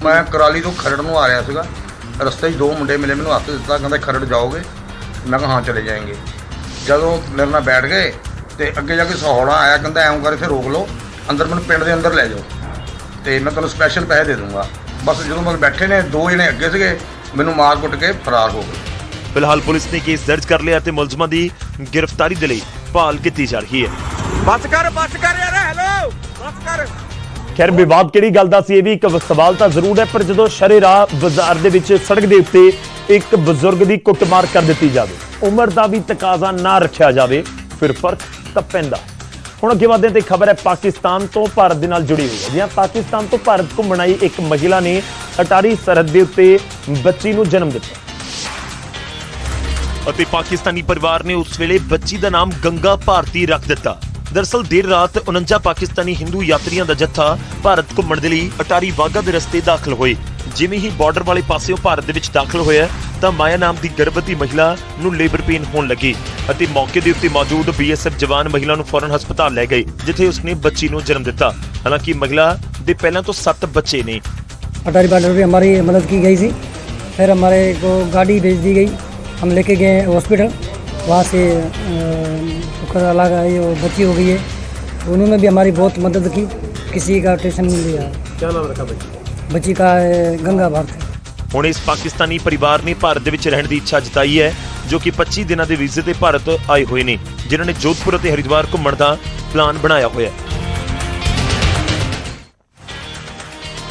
S19: ਮੈਂ ਕਰਾਲੀ ਤੋਂ ਖਰੜ ਨੂੰ ਆ ਰਿਹਾ ਸੀਗਾ। ਰਸਤੇ 'ਚ ਦੋ ਮੁੰਡੇ ਮਿਲੇ, ਮੈਨੂੰ ਹੱਥ ਦਿੱਤਾ, ਕਹਿੰਦੇ, ਖਰੜ ਜਾਓਗੇ? ਮੈਂ ਕਿਹਾ, ਹਾਂ, ਚਲੇ ਜਾਏਂਗੇ। ਜਦੋਂ ਮੇਰੇ ਨਾਲ ਬੈਠ ਗਏ ਤੇ ਅੱਗੇ ਜਾ ਕੇ ਸਹੌੜਾ ਆਇਆ ਕਹਿੰਦਾ ਐਂ ਕਰ ਇੱਥੇ ਰੋਕ ਲਓ। ਅੰਦਰ ਮੈਨੂੰ ਪਿੰਡ ਦੇ ਅੰਦਰ ਲੈ ਜਾਓ। ਤੇ ਮੈਂ ਤੁਹਾਨੂੰ ਸਪੈਸ਼ਲ ਪੈਸੇ ਦੇ ਦੂੰਗਾ। ਬਸ ਜਦੋਂ ਮੈਂ ਬੈਠੇ ਨੇ ਦੋ ਜਣੇ ਅੱਗੇ ਸੀਗੇ ਮੈਨੂੰ ਮਾਰ ਕੁੱਟ ਕੇ ਫਰਾਰ ਹੋ ਗਏ।
S10: ਫਿਲਹਾਲ ਪੁਲਿਸ ਨੇ ਕੇਸ ਦਰਜ ਕਰ ਲਿਆ ਤੇ ਮੁਲਜ਼ਮਾਂ ਦੀ ਗ੍ਰਿਫਤਾਰੀ ਦੇ ਲਈ ਭਾਲ ਕੀਤੀ ਜਾ ਰਹੀ ਹੈ।
S1: ਬਸ ਕਰ ਬਸ ਕਰ ਯਾਰ ਹੈਲੋ ਬਸ ਕਰ।
S6: ਖੈਰ ਵਿਵਾਦ ਕਿਹੜੀ ਗੱਲ ਦਾ ਸੀ? ਇਹ ਵੀ ਇੱਕ ਸਵਾਲ ਤਾਂ ਜ਼ਰੂਰ ਹੈ, ਪਰ ਜਦੋਂ ਸ਼ਰੇਰਾਹ ਬਾਜ਼ਾਰ ਦੇ ਵਿੱਚ ਸੜਕ ਦੇ ਉੱਤੇ ਇੱਕ ਬਜ਼ੁਰਗ ਦੀ ਕੁੱਟਮਾਰ ਕਰ ਦਿੱਤੀ ਜਾਵੇ, ਉਮਰ ਦਾ ਵੀ ਤਕਾਜ਼ਾ ਨਾ ਰੱਖਿਆ ਜਾਵੇ, ਫਿਰ ਫ਼ਰਕ ਤਾਂ ਪੈਂਦਾ। ਹੁਣ ਅੱਗੇ ਵਧਦੇ ਤੇ ਖਬਰ ਹੈ, ਪਾਕਿਸਤਾਨ ਤੋਂ ਭਾਰਤ ਦੇ ਨਾਲ ਜੁੜੀ ਹੋਈ ਹੈ। ਜਿਹਾਂ ਪਾਕਿਸਤਾਨ ਤੋਂ ਭਾਰਤ ਘੁੰਮਣ ਆਈ ਇੱਕ ਮਹਿਲਾ ਨੇ ਅਟਾਰੀ ਸਰਹੱਦ ਦੇ ਉੱਤੇ ਬੱਚੀ ਨੂੰ ਜਨਮ ਦਿੱਤਾ।
S10: ਅਤੇ ਪਾਕਿਸਤਾਨੀ ਪਰਿਵਾਰ ਨੇ ਉਸ ਵੇਲੇ ਬੱਚੀ ਦਾ ਨਾਮ ਗੰਗਾ ਭਾਰਤੀ ਰੱਖ ਦਿੱਤਾ। ਦਰਸਲ ਦੇਰ ਰਾਤ 49 ਪਾਕਿਸਤਾਨੀ ਹਿੰਦੂ ਯਾਤਰੀਆਂ ਦਾ ਜੱਥਾ ਭਾਰਤ ਘੁੰਮਣ ਦੇ ਲਈ ਅਟਾਰੀ ਵਾਗਾ ਦੇ ਰਸਤੇ ਦਾਖਲ ਹੋਏ ਜਿਵੇਂ ਹੀ ਬਾਰਡਰ ਵਾਲੇ ਪਾਸਿਓਂ ਭਾਰਤ ਦੇ ਵਿੱਚ ਦਾਖਲ ਹੋਇਆ ਤਾਂ ਮਾਇਆ ਨਾਮ ਦੀ ਗਰਭਵਤੀ ਮਹਿਲਾ ਨੂੰ ਲੇਬਰ ਪੇਨ ਹੋਣ ਲੱਗੀ ਅਤੇ ਮੌਕੇ ਦੇ ਉੱਤੇ ਮੌਜੂਦ ਬੀਐਸਐਫ ਜਵਾਨ ਮਹਿਲਾ ਨੂੰ ਫੌਰਨ ਹਸਪਤਾਲ ਲੈ ਗਏ ਜਿੱਥੇ ਉਸਨੇ ਬੱਚੀ ਨੂੰ ਜਨਮ ਦਿੱਤਾ ਹਾਲਾਂਕਿ ਮਹਿਲਾ ਦੇ ਪਹਿਲਾਂ ਤੋਂ 7 ਬੱਚੇ ਨੇ
S20: अटारी बॉर्डर पे हमारी मदद की गई थी फिर हमारे को गाड़ी भेज दी गई हम लेके गए हॉस्पिटल वहाँ से अ, शुक्र अल्लाह का ये वो बच्ची हो गई है उन्होंने भी हमारी बहुत मदद की किसी का टेंशन नहीं लिया
S6: क्या नाम रखा बच्ची
S20: बच्ची का अ, गंगा भारती
S10: ਹੁਣ ਇਸ ਪਾਕਿਸਤਾਨੀ ਪਰਿਵਾਰ ਨੇ ਭਾਰਤ ਦੇ ਵਿੱਚ ਰਹਿਣ ਦੀ ਇੱਛਾ ਜਤਾਈ ਹੈ ਜੋ ਕਿ 25 ਦਿਨਾਂ ਦੇ ਵੀਜ਼ੇ ਤੇ ਭਾਰਤ ਆਏ ਹੋਏ ਨੇ ਜਿਨ੍ਹਾਂ ਨੇ ਜੋਧਪੁਰ ਅਤੇ ਹਰਿਦੁਆਰ ਘੁੰਮਣ ਦਾ ਪਲਾਨ ਬਣਾਇਆ ਹੋਇਆ ਹੈ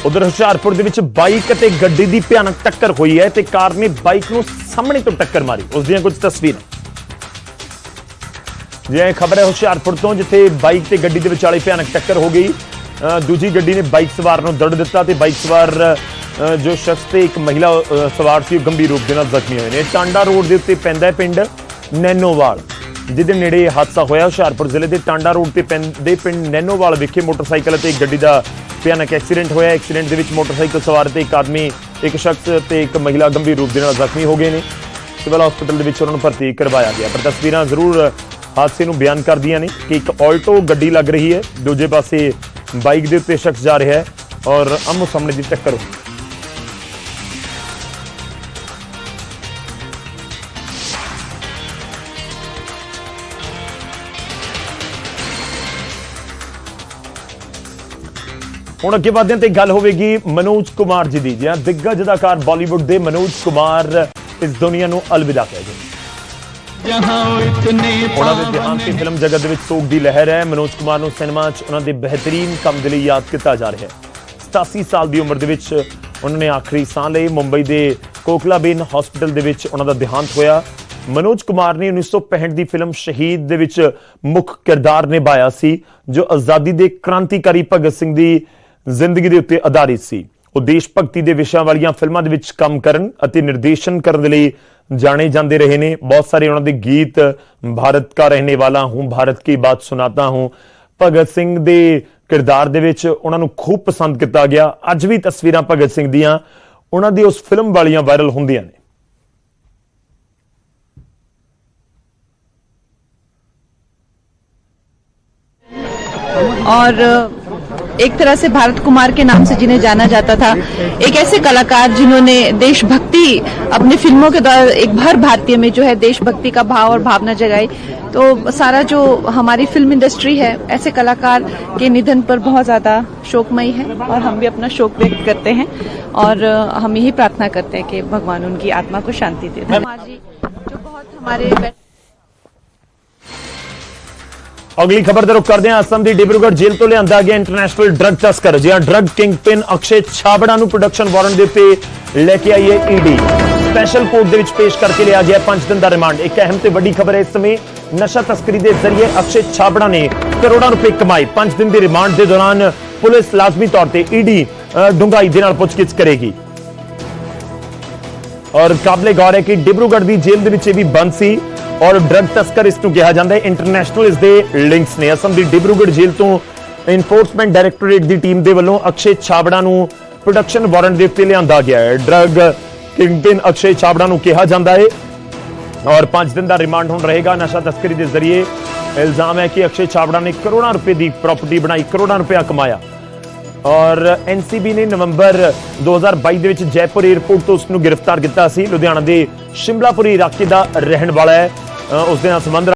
S6: ਉਧਰ ਹੁਸ਼ਿਆਰਪੁਰ ਦੇ ਵਿੱਚ ਬਾਈਕ ਅਤੇ ਗੱਡੀ ਦੀ ਭਿਆਨਕ ਟੱਕਰ ਹੋਈ ਹੈ ਤੇ ਕਾਰ ਨੇ ਬਾਈਕ ਨੂੰ ਸਾਹਮਣੇ ਤੋਂ ਟੱਕਰ ਮਾਰੀ ਉਸ ਦੀਆਂ ਕੁਝ ਤਸਵੀਰਾਂ ਜਿਵੇਂ ਖਬਰ ਹੈ, ਹੁਸ਼ਿਆਰਪੁਰ ਤੋਂ, ਜਿੱਥੇ ਬਾਈਕ ਤੇ ਗੱਡੀ ਦੇ ਵਿਚਾਲੇ ਭਿਆਨਕ ਟੱਕਰ ਹੋ ਗਈ ਦੂਜੀ ਗੱਡੀ ਨੇ ਬਾਈਕ ਸਵਾਰ ਨੂੰ ਦੜ ਦਿੱਤਾ ਤੇ ਬਾਈਕ ਸਵਾਰ ਜੋ ਸ਼ਖਸ ਤੇ ਇੱਕ ਮਹਿਲਾ ਸਵਾਰ ਸੀ, ਉਹ ਗੰਭੀਰ ਰੂਪ ਦੇ ਨਾਲ ਜ਼ਖਮੀ ਹੋਏ ਨੇ। ਟਾਂਡਾ ਰੋਡ ਦੇ ਉੱਤੇ ਪੈਂਦਾ ਹੈ ਪਿੰਡ ਨੈਨੋਵਾਲ, ਜਿਹਦੇ ਨੇੜੇ ਹਾਦਸਾ ਹੋਇਆ। ਹੁਸ਼ਿਆਰਪੁਰ ਜ਼ਿਲ੍ਹੇ ਦੇ ਟਾਂਡਾ ਰੋਡ ਤੇ ਪੈਂਦੇ ਪਿੰਡ ਨੈਨੋਵਾਲ ਵਿਖੇ ਮੋਟਰਸਾਈਕਲ ਅਤੇ ਇੱਕ ਗੱਡੀ ਦਾ ਭਿਆਨਕ ਐਕਸੀਡੈਂਟ ਹੋਇਆ। ਐਕਸੀਡੈਂਟ ਦੇ ਵਿੱਚ ਮੋਟਰਸਾਈਕਲ ਸਵਾਰ ਤੇ ਇੱਕ ਆਦਮੀ, ਇੱਕ ਸ਼ਖਸ ਤੇ ਇੱਕ ਮਹਿਲਾ ਗੰਭੀਰ ਰੂਪ ਦੇ ਨਾਲ ਜ਼ਖਮੀ ਹੋ ਗਏ ਨੇ। ਸਿਵਲ ਹਸਪੀਟਲ ਦੇ ਵਿੱਚ ਉਹਨਾਂ ਨੂੰ ਭਰਤੀ ਕਰਵਾਇਆ ਗਿਆ। ਪਰ ਤਸਵੀਰਾਂ ਜ਼ਰੂਰ ਹਾਦਸੇ ਨੂੰ ਬਿਆਨ ਕਰਦੀਆਂ ਨੇ ਕਿ ਇੱਕ ਆਲਟੋ ਗੱਡੀ ਲੱਗ ਰਹੀ ਹੈ, ਦੂਜੇ ਪਾਸੇ ਬਾਈਕ ਦੇ ਉੱਤੇ ਸ਼ਖਸ ਜਾ ਰਿਹਾ ਹੈ ਔਰ ਆਮੋ ਸਾਹਮਣੇ ਦੀ ਟੱਕਰ। ਹੋਈ ਹੁਣ ਅੱਗੇ ਵਧਦੇ ਹਾਂ ਤੇ ਗੱਲ ਹੋਵੇਗੀ ਮਨੋਜ ਕੁਮਾਰ ਜੀ ਦੀ ਜਾਂ ਦਿੱਗਜ ਅਦਾਕਾਰ ਬਾਲੀਵੁੱਡ ਦੇ ਮਨੋਜ ਕੁਮਾਰ ਇਸ ਦੁਨੀਆ ਨੂੰ ਅਲਵਿਦਾ ਕਹਿ ਗਏ। ਉਹਨਾਂ ਦੇ ਦੇਹਾਂਤ ਤੇ ਫਿਲਮ ਜਗਤ ਦੇ ਵਿੱਚ ਸੋਗ ਦੀ ਲਹਿਰ ਹੈ। ਮਨੋਜ ਕੁਮਾਰ ਨੂੰ ਸਿਨੇਮਾ 'ਚ ਉਹਨਾਂ ਦੇ ਬਿਹਤਰੀਨ ਕੰਮ ਦੇ ਲਈ ਯਾਦ ਕੀਤਾ ਜਾ ਰਿਹਾ ਹੈ। 87 ਸਾਲ ਦੀ ਉਮਰ ਦੇ ਵਿੱਚ ਉਹਨਾਂ ਨੇ ਆਖਰੀ ਸਾਹ ਲਈ ਮੁੰਬਈ ਦੇ ਕੋਕਲਾਬੇਨ ਹਸਪੀਟਲ ਦੇ ਵਿੱਚ ਉਹਨਾਂ ਦਾ ਦੇਹਾਂਤ ਹੋਇਆ। ਮਨੋਜ ਕੁਮਾਰ ਨੇ 1965 ਦੀ ਫਿਲਮ ਸ਼ਹੀਦ ਦੇ ਵਿੱਚ ਮੁੱਖ ਕਿਰਦਾਰ ਨਿਭਾਇਆ ਸੀ ਜੋ ਆਜ਼ਾਦੀ ਦੇ ਕ੍ਰਾਂਤੀਕਾਰੀ ਭਗਤ ਸਿੰਘ ਦੀ ਜ਼ਿੰਦਗੀ ਦੇ ਉੱਤੇ ਆਧਾਰਿਤ ਸੀ। ਉਹ ਦੇਸ਼ ਭਗਤੀ ਦੇ ਵਿਸ਼ਿਆਂ ਵਾਲੀਆਂ ਫਿਲਮਾਂ ਦੇ ਵਿੱਚ ਕੰਮ ਕਰਨ ਅਤੇ ਨਿਰਦੇਸ਼ਨ ਕਰਨ ਦੇ ਲਈ ਜਾਣੇ ਜਾਂਦੇ ਰਹੇ ਨੇ। ਬਹੁਤ ਸਾਰੇ ਉਹਨਾਂ ਦੇ ਗੀਤ, ਭਾਰਤ ਕਾ ਰਹਿਣੇ ਵਾਲਾ ਹੂੰ, ਭਾਰਤ ਕੀ ਬਾਤ ਸੁਨਾਤਾ ਹੂੰ। ਭਗਤ ਸਿੰਘ ਦੇ ਕਿਰਦਾਰ ਦੇ ਵਿੱਚ ਉਹਨਾਂ ਨੂੰ ਖੂਬ ਪਸੰਦ ਕੀਤਾ ਗਿਆ। ਅੱਜ ਵੀ ਤਸਵੀਰਾਂ ਭਗਤ ਸਿੰਘ ਦੀਆਂ, ਉਹਨਾਂ ਦੀ ਉਸ ਫਿਲਮ ਵਾਲੀਆਂ ਵਾਇਰਲ ਹੁੰਦੀਆਂ ਨੇ।
S7: और एक तरह से भारत कुमार के नाम से जिन्हें जाना जाता था। एक ऐसे कलाकार जिन्होंने देशभक्ति अपनी फ़िल्मों के द्वारा एक भर भारतीय में जो है देशभक्ति का भाव और भावना जगाई। तो सारा जो हमारी फ़िल्म इंडस्ट्री है, ऐसे कलाकार के निधन पर बहुत ज़्यादा शोकमयी है और हम भी अपना शोक व्यक्त करते हैं और हम यही प्रार्थना करते हैं कि भगवान उनकी आत्मा को शांति दे। जी। जो बहुत हमारे
S6: ਅਗਲੀ ਖਬਰ ਦਾ ਕਰਦੇ ਹਾਂ। ਅਸਮ ਦੀ ਡਿਬਰੂਗੜ੍ਹ ਜੇਲ੍ਹ ਤੋਂ ਲਿਆਂਦਾ ਗਿਆ ਇੰਟਰਨੈਸ਼ਨਲ ਡਰੱਗ ਤਸਕਰ, ਜਿਹਾ drug kingpin Akshay Chhabra ਨੂੰ ਪ੍ਰੋਡਕਸ਼ਨ ਵਾਰੰਟ ਦੇ ਉੱਤੇ ਲੈ ਕੇ ਆਈ ਹੈ ਈਡੀ ਸਪੈਸ਼ਲ ਕੋਰਟ ਦੇ ਵਿੱਚ ਪੇਸ਼ ਕਰਕੇ ਲਿਆ ਗਿਆ 5 ਦਿਨ ਦਾ ਰਿਮਾਂਡ ਇੱਕ ਅਹਿਮ ਤੇ ਵੱਡੀ ਖਬਰ ਹੈ, ਇਸ ਸਮੇਂ ਨਸ਼ਾ ਤਸਕਰੀ ਦੇ ਜ਼ਰੀਏ ਅਕਸ਼ੇ ਛਾਬੜਾ ਨੇ ਕਰੋੜਾਂ ਰੁਪਏ ਕਮਾਏ। 5 ਦਿਨ ਦੇ ਰਿਮਾਂਡ ਦੇ ਦੌਰਾਨ ਪੁਲਿਸ ਲਾਜ਼ਮੀ ਤੌਰ ਤੇ ਈਡੀ ਡੁੰਗਾਈ ਦੇ ਨਾਲ ਪੁੱਛਗਿੱਛ ਕਰੇਗੀ। ਔਰ ਕਾਬਲੇ ਗੌਰ ਹੈ ਕਿ ਡਿਬਰੂਗੜ ਦੀ ਜੇਲ੍ਹ ਦੇ ਵਿੱਚ ਇਹ ਵੀ ਬੰਦ ਸੀ। ਔਰ ਡਰੱਗ ਤਸਕਰ ਇਸ ਨੂੰ ਕਿਹਾ ਜਾਂਦਾ ਹੈ। ਇੰਟਰਨੈਸ਼ਨਲ ਇਸ ਦੇ ਲਿੰਕਸ ਨੇ। ਅਸਮ ਦੀ ਡਿਬਰੂਗੜ ਜੇਲ੍ਹ ਤੋਂ ਇਨਫੋਰਸਮੈਂਟ ਡਾਇਰੈਕਟੋਰੇਟ ਦੀ ਟੀਮ ਦੇ ਵੱਲੋਂ ਅਕਸ਼ੇ ਛਾਬੜਾ ਨੂੰ ਪ੍ਰੋਡਕਸ਼ਨ ਵਾਰੰਟ ਦੇ ਉੱਤੇ ਲਿਆਂਦਾ ਗਿਆ ਹੈ। ਡਰੱਗ ਕਿੰਗਪਿਨ ਅਕਸ਼ੇ ਛਾਬੜਾ ਨੂੰ ਕਿਹਾ ਜਾਂਦਾ ਹੈ। ਔਰ 5 ਦਿਨ ਦਾ ਰਿਮਾਂਡ ਹੁਣ ਰਹੇਗਾ ਨਸ਼ਾ ਤਸਕਰੀ ਦੇ ਜ਼ਰੀਏ। ਇਲਜ਼ਾਮ ਹੈ ਕਿ ਅਕਸ਼ੇ ਛਾਬੜਾ ਨੇ ਕਰੋੜਾਂ ਰੁਪਏ ਦੀ ਪ੍ਰਾਪਰਟੀ ਬਣਾਈ, ਕਰੋੜਾਂ ਰੁਪਏ ਕਮਾਇਆ। ਔਰ ਐਨਸੀਬੀ ਨੇ ਨਵੰਬਰ 2022 ਦੇ ਵਿੱਚ ਜੈਪੁਰ 에ਅਰਪੋਰਟ ਤੋਂ ਉਸ ਨੂੰ ਗ੍ਰਿਫਤਾਰ ਕੀਤਾ ਸੀ। ਲੁਧਿਆਣਾ ਦੇ ਸ਼ਿਮਲਾਪੁਰੀ ਇਲਾਕੇ ਦਾ ਰਹਿਣ ਵਾਲਾ ਹੈ। ਉਸ ਦੇ ਨਾਲ ਸੰਬੰਧ